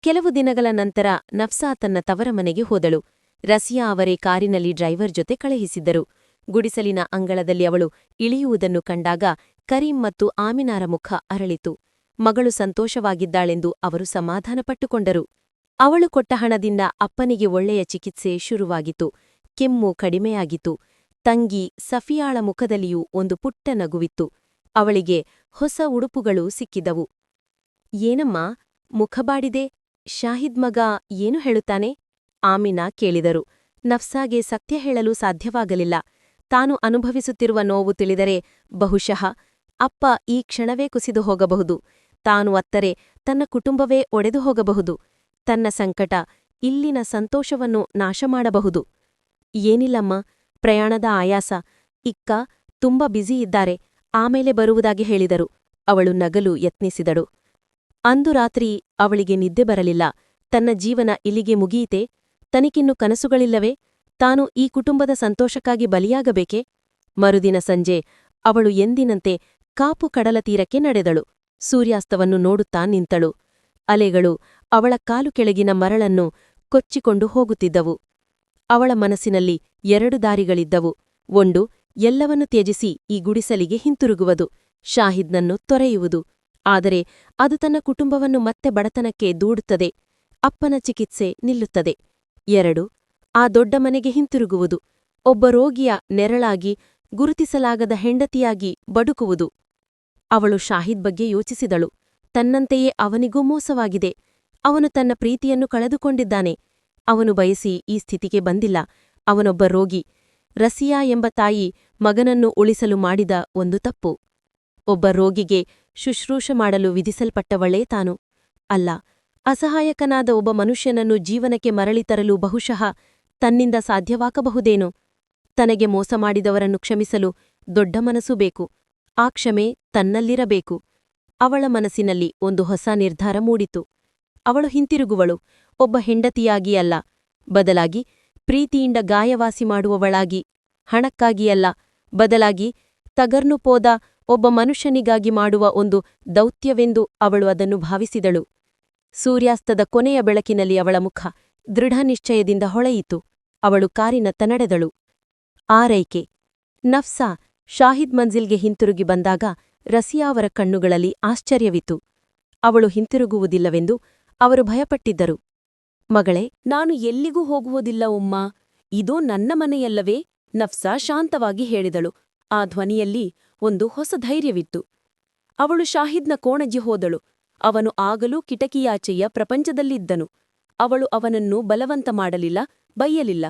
ಕೆಲವು ದಿನಗಳ ನಂತರ ನಫ್ಸಾ ತನ್ನ ತವರ ಮನೆಗೆ ಹೋದಳು. ರಸಿಯಾ ಅವರೇ ಕಾರಿನಲ್ಲಿ ಡ್ರೈವರ್ ಜೊತೆ ಕಳುಹಿಸಿದ್ದರು. ಗುಡಿಸಲಿನ ಅಂಗಳದಲ್ಲಿ ಅವಳು ಇಳಿಯುವುದನ್ನು ಕಂಡಾಗ ಕರೀಂ ಮತ್ತು ಆಮಿನಾರ ಮುಖ ಅರಳಿತು. ಮಗಳು ಸಂತೋಷವಾಗಿದ್ದಾಳೆಂದು ಅವರು ಸಮಾಧಾನಪಟ್ಟುಕೊಂಡರು. ಅವಳು ಕೊಟ್ಟ ಹಣದಿಂದ ಅಪ್ಪನಿಗೆ ಒಳ್ಳೆಯ ಚಿಕಿತ್ಸೆ ಶುರುವಾಗಿತು ಕೆಮ್ಮು ಕಡಿಮೆಯಾಗಿತು ತಂಗಿ ಸಫಿಯಾಳ ಮುಖದಲ್ಲಿಯೂ ಒಂದು ಪುಟ್ಟ ನಗುವಿತ್ತು. ಅವಳಿಗೆ ಹೊಸ ಉಡುಪುಗಳು ಸಿಕ್ಕಿದವು. ಏನಮ್ಮ ಮುಖಬಾಡಿದೆ ಶಾಹಿದ್ ಮಗ ಏನು ಹೇಳುತ್ತಾನೆ? ಆಮಿನಾ ಕೇಳಿದರು. ನಫ್ಸಾಗೆ ಸತ್ಯ ಹೇಳಲು ಸಾಧ್ಯವಾಗಲಿಲ್ಲ. ತಾನು ಅನುಭವಿಸುತ್ತಿರುವ ನೋವು ತಿಳಿದರೆ ಬಹುಶಃ ಅಪ್ಪ ಈ ಕ್ಷಣವೇ ಕುಸಿದು ಹೋಗಬಹುದು. ತಾನು ಅತ್ತರೆ ತನ್ನ ಕುಟುಂಬವೇ ಒಡೆದು ಹೋಗಬಹುದು. ತನ್ನ ಸಂಕಟ, ಇಲ್ಲಿನ ಸಂತೋಷವನ್ನು ನಾಶ ಮಾಡಬಹುದು ಏನಿಲ್ಲಮ್ಮ, ಪ್ರಯಾಣದ ಆಯಾಸ. ಇಕ್ಕ ತುಂಬ ಬ್ಯುಸಿ ಇದ್ದಾರೆ, ಆಮೇಲೆ ಬರುವುದಾಗಿ ಹೇಳಿದರು. ಅವಳು ನಗಲು ಯತ್ನಿಸಿದಳು. ಅಂದು ರಾತ್ರಿ ಅವಳಿಗೆ ನಿದ್ದೆ ಬರಲಿಲ್ಲ. ತನ್ನ ಜೀವನ ಇಲ್ಲಿಗೆ ಮುಗಿಯಿತೆ? ತನಿಕಿನ್ನು ಕನಸುಗಳಿಲ್ಲವೇ? ತಾನು ಈ ಕುಟುಂಬದ ಸಂತೋಷಕ್ಕಾಗಿ ಬಲಿಯಾಗಬೇಕೆ? ಮರುದಿನ ಸಂಜೆ ಅವಳು ಎಂದಿನಂತೆ ಕಾಪು ಕಡಲ ತೀರಕ್ಕೆ ನಡೆದಳು. ಸೂರ್ಯಾಸ್ತವನ್ನು ನೋಡುತ್ತಾ ನಿಂತಳು. ಅಲೆಗಳು ಅವಳ ಕಾಲು ಕೆಳಗಿನ ಮರಳನ್ನು ಕೊಚ್ಚಿಕೊಂಡು ಹೋಗುತ್ತಿದ್ದವು. ಅವಳ ಮನಸ್ಸಿನಲ್ಲಿ ಎರಡು ದಾರಿಗಳಿದ್ದವು. ಒಂದು, ಎಲ್ಲವನ್ನು ತ್ಯಜಿಸಿ ಈ ಗುಡಿಸಲಿಗೆ ಹಿಂತಿರುಗುವುದು, ಶಾಹಿದ್ನನ್ನು ತೊರೆಯುವುದು. ಆದರೆ ಅದು ತನ್ನ ಕುಟುಂಬವನ್ನು ಮತ್ತೆ ಬಡತನಕ್ಕೆ ದೂಡುತ್ತದೆ, ಅಪ್ಪನ ಚಿಕಿತ್ಸೆ ನಿಲ್ಲುತ್ತದೆ. ಎರಡು, ಆ ದೊಡ್ಡ ಮನೆಗೆ ಹಿಂತಿರುಗುವುದು, ಒಬ್ಬ ರೋಗಿಯ ನೆರಳಾಗಿ ಗುರುತಿಸಲಾಗದ ಹೆಂಡತಿಯಾಗಿ ಬಡುಕುವುದು ಅವಳು ಶಾಹಿದ್ ಬಗ್ಗೆ ಯೋಚಿಸಿದಳು. ತನ್ನಂತೆಯೇ ಅವನಿಗೂ ಮೋಸವಾಗಿದೆ. ಅವನು ತನ್ನ ಪ್ರೀತಿಯನ್ನು ಕಳೆದುಕೊಂಡಿದ್ದಾನೆ. ಅವನು ಬಯಸಿ ಈ ಸ್ಥಿತಿಗೆ ಬಂದಿಲ್ಲ. ಅವನೊಬ್ಬ ರೋಗಿ, ರಸಿಯಾ ಎಂಬ ತಾಯಿ ಮಗನನ್ನು ಉಳಿಸಲು ಮಾಡಿದ ಒಂದು ತಪ್ಪು. ಒಬ್ಬ ರೋಗಿಗೆ ಶುಶ್ರೂಷ ಮಾಡಲು ವಿಧಿಸಲ್ಪಟ್ಟವಳೇ ತಾನು. ಅಲ್ಲ, ಅಸಹಾಯಕನಾದ ಒಬ್ಬ ಮನುಷ್ಯನನ್ನು ಜೀವನಕ್ಕೆ ಮರಳಿ ತರಲು ಬಹುಶಃ ತನ್ನಿಂದ ಸಾಧ್ಯವಾಗಬಹುದೇನೋ? ತನಗೆ ಮೋಸ ಮಾಡಿದವರನ್ನು ಕ್ಷಮಿಸಲು ದೊಡ್ಡ ಮನಸ್ಸು ಬೇಕು. ಆ ಕ್ಷಮೆ ತನ್ನಲ್ಲಿರಬೇಕು. ಅವಳ ಮನಸ್ಸಿನಲ್ಲಿ ಒಂದು ಹೊಸ ನಿರ್ಧಾರ ಮೂಡಿತು. ಅವಳು ಹಿಂತಿರುಗುವಳು. ಒಬ್ಬ ಹೆಂಡತಿಯಾಗಿ ಅಲ್ಲ ಬದಲಾಗಿ ಪ್ರೀತಿಯಿಂದ ಗಾಯವಾಸಿ ಮಾಡುವವಳಾಗಿ. ಹಣಕ್ಕಾಗಿಯಲ್ಲ ಬದಲಾಗಿ ತಗರ್ನು ಪೋದ ಒಬ್ಬ ಮನುಷ್ಯನಿಗಾಗಿ ಮಾಡುವ ಒಂದು ದೌತ್ಯವೆಂದು ಅವಳು ಅದನ್ನು ಭಾವಿಸಿದಳು. ಸೂರ್ಯಾಸ್ತದ ಕೊನೆಯ ಬೆಳಕಿನಲ್ಲಿ ಅವಳ ಮುಖ ದೃಢನಿಶ್ಚಯದಿಂದ ಹೊಳೆಯಿತು. ಅವಳು ಕಾರಿನತ್ತ ನಡೆದಳು. ಆರೈಕೆ ನಫ್ಸಾ, ಶಾಹಿದ್ ಮಂಜಿಲ್ಗೆ ಹಿಂತಿರುಗಿ ಬಂದಾಗ ರಸಿಯಾ ಅವರ ಕಣ್ಣುಗಳಲ್ಲಿ ಆಶ್ಚರ್ಯವಿತ್ತು. ಅವಳು ಹಿಂತಿರುಗುವುದಿಲ್ಲವೆಂದು ಅವರು ಭಯಪಟ್ಟಿದ್ದರು. ಮಗಳೇ, ನಾನು ಎಲ್ಲಿಗೂ ಹೋಗುವುದಿಲ್ಲ ಉಮ್ಮ. ಇದೋ ನನ್ನ ಮನೆಯಲ್ಲವೇ, ನಫ್ಸಾ ಶಾಂತವಾಗಿ ಹೇಳಿದಳು. ಆ ಧ್ವನಿಯಲ್ಲಿ ಒಂದು ಹೊಸ ಧೈರ್ಯವಿತ್ತು. ಅವಳು ಶಾಹಿದ್ನ ಕೋಣಜಿ ಹೋದಳು. ಅವನು ಆಗಲೂ ಕಿಟಕಿಯಾಚೆಯ ಪ್ರಪಂಚದಲ್ಲಿದ್ದನು. ಅವಳು ಅವನನ್ನು ಬಲವಂತ ಮಾಡಲಿಲ್ಲ, ಬೈಯಲಿಲ್ಲ.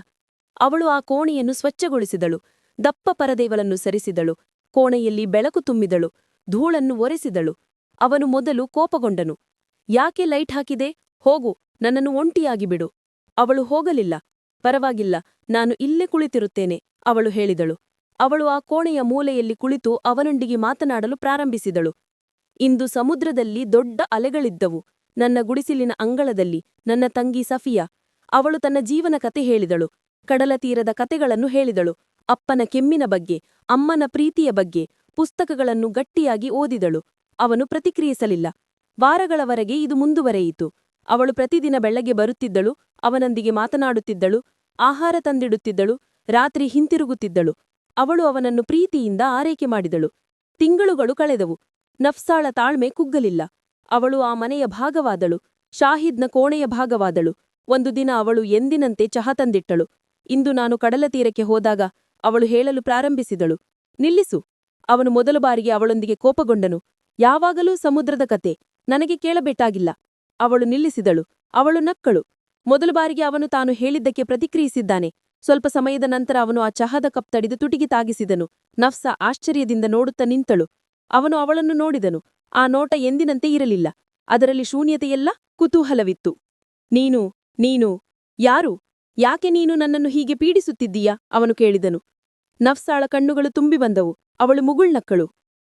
ಅವಳು ಆ ಕೋಣೆಯನ್ನು ಸ್ವಚ್ಛಗೊಳಿಸಿದಳು. ದಪ್ಪ ಪರದೇವಲನ್ನು ಸರಿಸಿದಳು. ಕೋಣೆಯಲ್ಲಿ ಬೆಳಕು ತುಂಬಿದಳು. ಧೂಳನ್ನು ಒರೆಸಿದಳು. ಅವನು ಮೊದಲು ಕೋಪಗೊಂಡನು. ಯಾಕೆ ಲೈಟ್ ಹಾಕಿದೆ? ಹೋಗು, ನನ್ನನ್ನು ಒಂಟಿಯಾಗಿ ಬಿಡು. ಅವಳು ಹೋಗಲಿಲ್ಲ. ಪರವಾಗಿಲ್ಲ, ನಾನು ಇಲ್ಲೇ ಕುಳಿತಿರುತ್ತೇನೆ, ಅವಳು ಹೇಳಿದಳು. ಅವಳು ಆ ಕೋಣೆಯ ಮೂಲೆಯಲ್ಲಿ ಕುಳಿತು ಅವನೊಂದಿಗೆ ಮಾತನಾಡಲು ಪ್ರಾರಂಭಿಸಿದಳು. ಇಂದು ಸಮುದ್ರದಲ್ಲಿ ದೊಡ್ಡ ಅಲೆಗಳಿದ್ದವು. ನನ್ನ ಗುಡಿಸಿಲಿನ ಅಂಗಳದಲ್ಲಿ, ನನ್ನ ತಂಗಿ ಸಫಿಯಾ, ಅವಳು ತನ್ನ ಜೀವನ ಕತೆ ಹೇಳಿದಳು. ಕಡಲತೀರದ ಕತೆಗಳನ್ನು ಹೇಳಿದಳು. ಅಪ್ಪನ ಕೆಮ್ಮಿನ ಬಗ್ಗೆ, ಅಮ್ಮನ ಪ್ರೀತಿಯ ಬಗ್ಗೆ ಪುಸ್ತಕಗಳನ್ನು ಗಟ್ಟಿಯಾಗಿ ಓದಿದಳು. ಅವನು ಪ್ರತಿಕ್ರಿಯಿಸಲಿಲ್ಲ. ವಾರಗಳವರೆಗೆ ಇದು ಮುಂದುವರೆಯಿತು. ಅವಳು ಪ್ರತಿದಿನ ಬೆಳ್ಳಗೆ ಬರುತ್ತಿದ್ದಳು, ಅವನೊಂದಿಗೆ ಮಾತನಾಡುತ್ತಿದ್ದಳು, ಆಹಾರ ತಂದಿಡುತ್ತಿದ್ದಳು, ರಾತ್ರಿ ಹಿಂತಿರುಗುತ್ತಿದ್ದಳು. ಅವಳು ಅವನನ್ನು ಪ್ರೀತಿಯಿಂದ ಆರೈಕೆ ಮಾಡಿದಳು. ತಿಂಗಳುಗಳು ಕಳೆದವು. ನಫ್ಸಾಳ ತಾಳ್ಮೆ ಕುಗ್ಗಲಿಲ್ಲ. ಅವಳು ಆ ಮನೆಯ ಭಾಗವಾದಳು, ಶಾಹಿದ್ನ ಕೋಣೆಯ ಭಾಗವಾದಳು. ಒಂದು ದಿನ ಅವಳು ಎಂದಿನಂತೆ ಚಹಾ ತಂದಿಟ್ಟಳು. ಇಂದು ನಾನು ಕಡಲತೀರಕ್ಕೆ ಹೋದಾಗ ಅವಳು ಹೇಳಲು ಪ್ರಾರಂಭಿಸಿದಳು. ನಿಲ್ಲಿಸು. ಅವನು ಮೊದಲ ಬಾರಿಗೆ ಅವಳೊಂದಿಗೆ ಕೋಪಗೊಂಡನು. ಯಾವಾಗಲೂ ಸಮುದ್ರದ ಕತೆ. ನನಗೆ ಕೇಳಬೇಕಾಗಿಲ್ಲ. ಅವಳು ನಿಲ್ಲಿಸಿದಳು. ಅವಳು ನಕ್ಕಳು. ಮೊದಲ ಬಾರಿಗೆ ಅವನು ತಾನು ಹೇಳಿದ್ದಕ್ಕೆ ಪ್ರತಿಕ್ರಿಯಿಸಿದ್ದಾನೆ. ಸ್ವಲ್ಪ ಸಮಯದ ನಂತರ ಅವನು ಆ ಚಹಾದ ಕಪ್ ತಡಿದು ತುಟಿಗೆ ತಾಗಿಸಿದನು. ನಫ್ಸ ಆಶ್ಚರ್ಯದಿಂದ ನೋಡುತ್ತಾ ನಿಂತಳು. ಅವನು ಅವಳನ್ನು ನೋಡಿದನು. ಆ ನೋಟ ಎಂದಿನಂತೆ ಇರಲಿಲ್ಲ. ಅದರಲ್ಲಿ ಶೂನ್ಯತೆಯೆಲ್ಲ, ಕುತೂಹಲವಿತ್ತು. ನೀನು ನೀನು, ಯಾರು? ಯಾಕೆ ನೀನು ನನ್ನನ್ನು ಹೀಗೆ ಪೀಡಿಸುತ್ತಿದ್ದೀಯಾ? ಅವನು ಕೇಳಿದನು. ನಫ್ಸಾಳ ಕಣ್ಣುಗಳು ತುಂಬಿ ಬಂದವು. ಅವಳು ಮುಗುಳ್ನಕ್ಕಳು.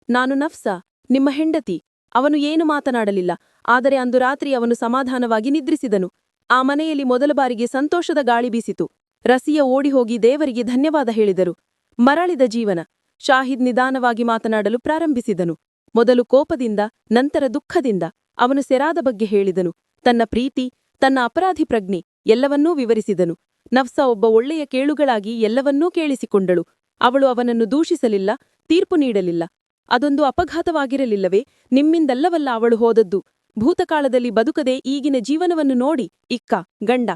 ನಾನು ನಫ್ಸಾ, ನಿಮ್ಮ ಹೆಂಡತಿ. ಅವನು ಏನು ಮಾತನಾಡಲಿಲ್ಲ. ಆದರೆ ಅಂದು ರಾತ್ರಿ ಅವನು ಸಮಾಧಾನವಾಗಿ ನಿದ್ರಿಸಿದನು. ಆ ಮನೆಯಲ್ಲಿ ಮೊದಲ ಬಾರಿಗೆ ಸಂತೋಷದ ಗಾಳಿ ಬೀಸಿತು. ರಸಿಯ ಓಡಿಹೋಗಿ ದೇವರಿಗೆ ಧನ್ಯವಾದ ಹೇಳಿದರು. ಮರಳಿದ ಜೀವನ. ಶಾಹಿದ್ ನಿಧಾನವಾಗಿ ಮಾತನಾಡಲು ಪ್ರಾರಂಭಿಸಿದನು. ಮೊದಲು ಕೋಪದಿಂದ, ನಂತರ ದುಃಖದಿಂದ ಅವನು ಸೆರಾದ ಬಗ್ಗೆ ಹೇಳಿದನು. ತನ್ನ ಪ್ರೀತಿ, ತನ್ನ ಅಪರಾಧಿ ಪ್ರಜ್ಞೆ ಎಲ್ಲವನ್ನೂ ವಿವರಿಸಿದನು. ನಫ್ಸಾ ಒಬ್ಬ ಒಳ್ಳೆಯ ಕೇಳುಗಳಾಗಿ ಎಲ್ಲವನ್ನೂ ಕೇಳಿಸಿಕೊಂಡಳು. ಅವಳು ಅವನನ್ನು ದೂಷಿಸಲಿಲ್ಲ, ತೀರ್ಪು ನೀಡಲಿಲ್ಲ. ಅದೊಂದು ಅಪಘಾತವಾಗಿರಲಿಲ್ಲವೇ? ನಿಮ್ಮಿಂದಲ್ಲವಲ್ಲ ಅವಳು ಹೋದದ್ದು. ಭೂತಕಾಲದಲ್ಲಿ ಬದುಕದೆ ಈಗಿನ ಜೀವನವನ್ನು ನೋಡಿ, ಇಕ್ಕ, ಗಂಡ.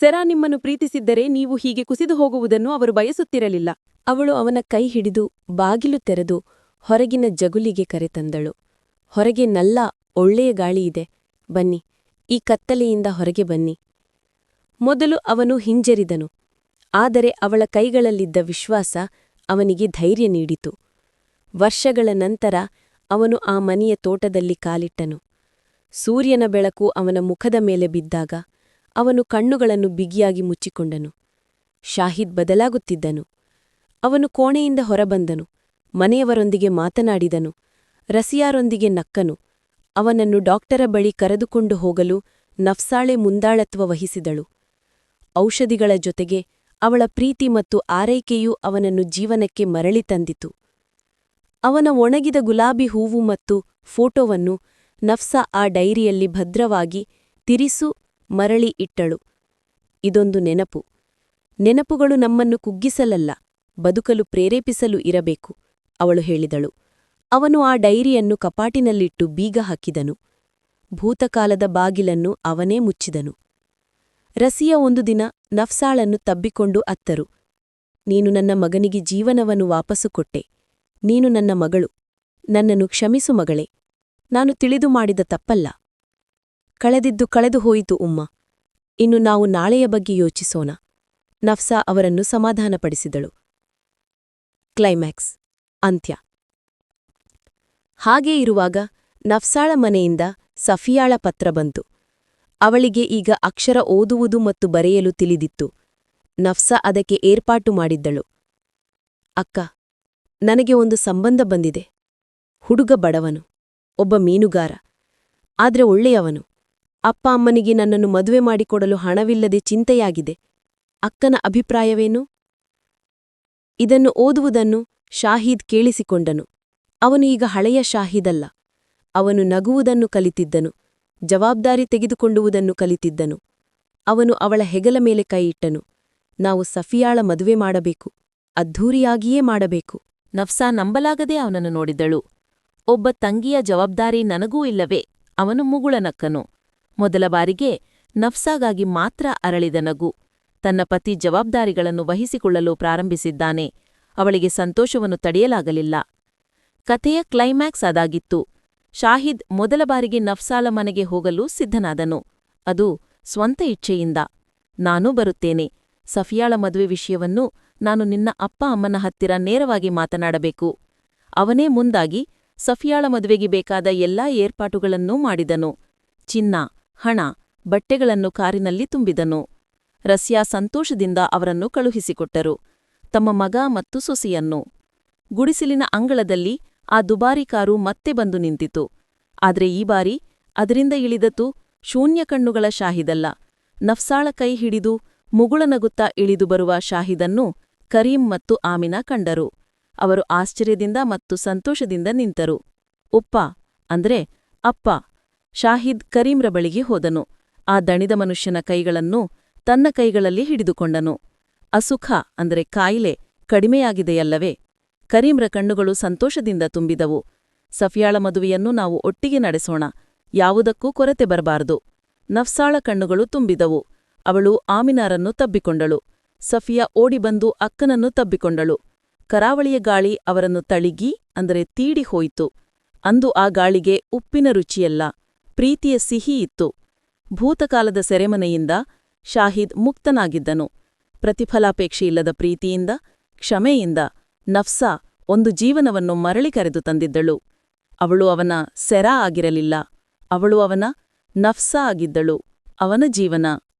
ಸೆರಾ ನಿಮ್ಮನ್ನು ಪ್ರೀತಿಸಿದ್ದರೆ ನೀವು ಹೀಗೆ ಕುಸಿದು ಹೋಗುವುದನ್ನು ಅವರು ಬಯಸುತ್ತಿರಲಿಲ್ಲ. ಅವಳು ಅವನ ಕೈ ಹಿಡಿದು ಬಾಗಿಲು ತೆರೆದು ಹೊರಗಿನ ಜಗುಲಿಗೆ ಕರೆತಂದಳು. ಹೊರಗೆ ನಲ್ಲ, ಒಳ್ಳೆಯ ಗಾಳಿಯಿದೆ ಬನ್ನಿ, ಈ ಕತ್ತಲೆಯಿಂದ ಹೊರಗೆ ಬನ್ನಿ. ಮೊದಲು ಅವನು ಹಿಂಜರಿದನು. ಆದರೆ ಅವಳ ಕೈಗಳಲ್ಲಿದ್ದ ವಿಶ್ವಾಸ ಅವನಿಗೆ ಧೈರ್ಯ ನೀಡಿತು. ವರ್ಷಗಳ ನಂತರ ಅವನು ಆ ಮನೆಯ ತೋಟದಲ್ಲಿ ಕಾಲಿಟ್ಟನು. ಸೂರ್ಯನ ಬೆಳಕು ಅವನ ಮುಖದ ಮೇಲೆ ಬಿದ್ದಾಗ ಅವನು ಕಣ್ಣುಗಳನ್ನು ಬಿಗಿಯಾಗಿ ಮುಚ್ಚಿಕೊಂಡನು. ಶಾಹಿದ್ ಬದಲಾಗುತ್ತಿದ್ದನು. ಅವನು ಕೋಣೆಯಿಂದ ಹೊರಬಂದನು. ಮನೆಯವರೊಂದಿಗೆ ಮಾತನಾಡಿದನು. ರಸಿಯಾರೊಂದಿಗೆ ನಕ್ಕನು. ಅವನನ್ನು ಡಾಕ್ಟರ ಬಳಿ ಕರೆದುಕೊಂಡು ಹೋಗಲು ನಫ್ಸಾಳೆ ಮುಂದಾಳತ್ವ ವಹಿಸಿದಳು. ಔಷಧಿಗಳ ಜೊತೆಗೆ ಅವಳ ಪ್ರೀತಿ ಮತ್ತು ಆರೈಕೆಯು ಅವನನ್ನು ಜೀವನಕ್ಕೆ ಮರಳಿ ತಂದಿತು. ಅವನ ಒಣಗಿದ ಗುಲಾಬಿ ಹೂವು ಮತ್ತು ಫೋಟೋವನ್ನು ನಫ್ಸಾ ಆ ಡೈರಿಯಲ್ಲಿ ಭದ್ರವಾಗಿ ತಿರಿಸು, ಮರಳಿ ಇಟ್ಟಳು. ಇದೊಂದು ನೆನಪು. ನೆನಪುಗಳು ನಮ್ಮನ್ನು ಕುಗ್ಗಿಸಲಲ್ಲ, ಬದುಕಲು ಪ್ರೇರೇಪಿಸಲು ಇರಬೇಕು, ಅವಳು ಹೇಳಿದಳು. ಅವನು ಆ ಡೈರಿಯನ್ನು ಕಪಾಟಿನಲ್ಲಿಟ್ಟು ಬೀಗ ಹಾಕಿದನು. ಭೂತಕಾಲದ ಬಾಗಿಲನ್ನು ಅವನೇ ಮುಚ್ಚಿದನು. ರಸಿಯ ಒಂದು ದಿನ ನಫ್ಸಾಳನ್ನು ತಬ್ಬಿಕೊಂಡು ಅತ್ತರು. ನೀನು ನನ್ನ ಮಗನಿಗೆ ಜೀವನವನ್ನು ವಾಪಸು ಕೊಟ್ಟೆ. ನೀನು ನನ್ನ ಮಗಳು. ನನ್ನನ್ನು ಕ್ಷಮಿಸು ಮಗಳೇ. ನಾನು ತಿಳಿದು ಮಾಡಿದ ತಪ್ಪಲ್ಲ. ಕಳೆದಿದ್ದು ಕಳೆದು ಹೋಯಿತು ಉಮ್ಮ. ಇನ್ನು ನಾವು ನಾಳೆಯ ಬಗ್ಗೆ ಯೋಚಿಸೋಣ. ನಫ್ಸಾ ಅವರನ್ನು ಸಮಾಧಾನಪಡಿಸಿದಳು. ಕ್ಲೈಮ್ಯಾಕ್ಸ್. ಅಂತ್ಯ. ಹಾಗೇ ಇರುವಾಗ ನಫ್ಸಾಳ ಮನೆಯಿಂದ ಸಫಿಯಾಳ ಪತ್ರ ಬಂತು. ಅವಳಿಗೆ ಈಗ ಅಕ್ಷರ ಓದುವುದು ಮತ್ತು ಬರೆಯಲು ತಿಳಿದಿತ್ತು. ನಫ್ಸಾ ಅದಕ್ಕೆ ಏರ್ಪಾಟು ಮಾಡಿದ್ದಳು. ಅಕ್ಕ, ನನಗೆ ಒಂದು ಸಂಬಂಧ ಬಂದಿದೆ. ಹುಡುಗ ಬಡವನು, ಒಬ್ಬ ಮೀನುಗಾರ, ಆದ್ರೆ ಒಳ್ಳೆಯವನು. ಅಪ್ಪ ಅಮ್ಮನಿಗೆ ನನ್ನನ್ನು ಮದುವೆ ಮಾಡಿಕೊಡಲು ಹಣವಿಲ್ಲದೆ ಚಿಂತೆಯಾಗಿದೆ. ಅಕ್ಕನ ಅಭಿಪ್ರಾಯವೇನು? ಇದನ್ನು ಓದುವುದನ್ನು ಶಾಹೀದ್ ಕೇಳಿಸಿಕೊಂಡನು. ಅವನು ಈಗ ಹಳೆಯ ಶಾಹೀದಲ್ಲ. ಅವನು ನಗುವುದನ್ನು ಕಲಿತಿದ್ದನು. ಜವಾಬ್ದಾರಿ ತೆಗೆದುಕೊಳ್ಳುವುದನ್ನು ಕಲಿತಿದ್ದನು. ಅವನು ಅವಳ ಹೆಗಲ ಮೇಲೆ ಕೈಯಿಟ್ಟನು. ನಾವು ಸಫಿಯಾಳ ಮದುವೆ ಮಾಡಬೇಕು. ಅದ್ಧೂರಿಯಾಗಿಯೇ ಮಾಡಬೇಕು. ನಫ್ಸಾ ನಂಬಲಾಗದೆ ಅವನನ್ನು ನೋಡಿದಳು. ಒಬ್ಬ ತಂಗಿಯ ಜವಾಬ್ದಾರಿ ನನಗೂ ಇಲ್ಲವೇ? ಅವನು ಮುಗುಳನಕ್ಕನು ಮೊದಲ ಬಾರಿಗೆ ನಫ್ಸಾಗಾಗಿ ಮಾತ್ರ ಅರಳಿದ ನಗು. ತನ್ನ ಪತಿ ಜವಾಬ್ದಾರಿಗಳನ್ನು ವಹಿಸಿಕೊಳ್ಳಲು ಪ್ರಾರಂಭಿಸಿದ್ದಾನೆ. ಅವಳಿಗೆ ಸಂತೋಷವನ್ನು ತಡೆಯಲಾಗಲಿಲ್ಲ. ಕಥೆಯ ಕ್ಲೈಮ್ಯಾಕ್ಸ್ ಅದಾಗಿತ್ತು. ಶಾಹಿದ್ ಮೊದಲ ಬಾರಿಗೆ ನಫ್ಸಾಲ ಮನೆಗೆ ಹೋಗಲು ಸಿದ್ಧನಾದನು. ಅದು ಸ್ವಂತ ಇಚ್ಛೆಯಿಂದ, ನಾನೂ ಬರುತ್ತೇನೆ. ಸಫಿಯಾಳ ಮದುವೆ ವಿಷಯವನ್ನು ನಾನು ನಿನ್ನ ಅಪ್ಪ ಅಮ್ಮನ ಹತ್ತಿರ ನೇರವಾಗಿ ಮಾತನಾಡಬೇಕು. ಅವನೇ ಮುಂದಾಗಿ ಸಫಿಯಾಳ ಮದುವೆಗೆ ಬೇಕಾದ ಎಲ್ಲಾ ಏರ್ಪಾಟುಗಳನ್ನೂ ಮಾಡಿದನು. ಚಿನ್ನ, ಹಣ, ಬಟ್ಟೆಗಳನ್ನು ಕಾರಿನಲ್ಲಿ ತುಂಬಿದನು. ರಸ್ಯಾ ಸಂತೋಷದಿಂದ ಅವರನ್ನು ಕಳುಹಿಸಿಕೊಟ್ಟರು. ತಮ್ಮ ಮಗ ಮತ್ತು ಸೊಸೆಯನ್ನು. ಗುಡಿಸಿಲಿನ ಅಂಗಳದಲ್ಲಿ ಆ ದುಬಾರಿ ಕಾರು ಮತ್ತೆ ಬಂದು ನಿಂತಿತು ಆದ್ರೆ ಈ ಬಾರಿ ಅದರಿಂದ ಇಳಿದತು ಶೂನ್ಯ ಕಣ್ಣುಗಳ ಶಾಹಿದಲ್ಲ. ನಫ್ಸಾಳ ಕೈ ಹಿಡಿದು ಮುಗುಳನಗುತ್ತಾ ಇಳಿದು ಬರುವ ಶಾಹಿದನ್ನು ಕರೀಂ ಮತ್ತು ಆಮಿನಾ ಕಂಡರು. ಅವರು ಆಶ್ಚರ್ಯದಿಂದ ಮತ್ತು ಸಂತೋಷದಿಂದ ನಿಂತರು. ಉಪ್ಪ, ಅಂದ್ರೆ ಅಪ್ಪ, ಶಾಹಿದ್ ಕರೀಂರ ಬಳಿಗೆ ಹೋದನು. ಆ ದಣಿದ ಮನುಷ್ಯನ ಕೈಗಳನ್ನು ತನ್ನ ಕೈಗಳಲ್ಲಿ ಹಿಡಿದುಕೊಂಡನು. ಅಸುಖ, ಅಂದರೆ ಕಾಯಿಲೆ, ಕಡಿಮೆಯಾಗಿದೆಯಲ್ಲವೇ? ಕರೀಂರ ಕಣ್ಣುಗಳು ಸಂತೋಷದಿಂದ ತುಂಬಿದವು. ಸಫಿಯಾಳ ಮದುವೆಯನ್ನು ನಾವು ಒಟ್ಟಿಗೆ ನಡೆಸೋಣ. ಯಾವುದಕ್ಕೂ ಕೊರತೆ ಬರಬಾರದು. ನಫ್ಸಾಳ ಕಣ್ಣುಗಳು ತುಂಬಿದವು. ಅವಳು ಆಮಿನಾರನ್ನು ತಬ್ಬಿಕೊಂಡಳು. ಸಫಿಯಾ ಓಡಿಬಂದು ಅಕ್ಕನನ್ನು ತಬ್ಬಿಕೊಂಡಳು. ಕರಾವಳಿಯ ಗಾಳಿ ಅವರನ್ನು ತಳಿಗಿ, ಅಂದರೆ ತೀಡಿ ಹೋಯಿತು. ಅಂದು ಆ ಗಾಳಿಗೆ ಉಪ್ಪಿನ ರುಚಿಯಲ್ಲ, ಪ್ರೀತಿಯ ಸಿಹಿ ಇತ್ತು. ಭೂತಕಾಲದ ಸೆರೆಮನೆಯಿಂದ ಶಾಹಿದ್ ಮುಕ್ತನಾಗಿದ್ದನು. ಪ್ರತಿಫಲಾಪೇಕ್ಷೆಯಿಲ್ಲದ ಪ್ರೀತಿಯಿಂದ, ಕ್ಷಮೆಯಿಂದ ನಫ್ಸಾ ಒಂದು ಜೀವನವನ್ನು ಮರಳಿ ಕರೆದು ತಂದಿದ್ದಳು. ಅವಳು ಅವನ ಸೆರಾ ಆಗಿರಲಿಲ್ಲ. ಅವಳು ಅವನ ನಫ್ಸಾ ಆಗಿದ್ದಳು. ಅವನ ಜೀವನ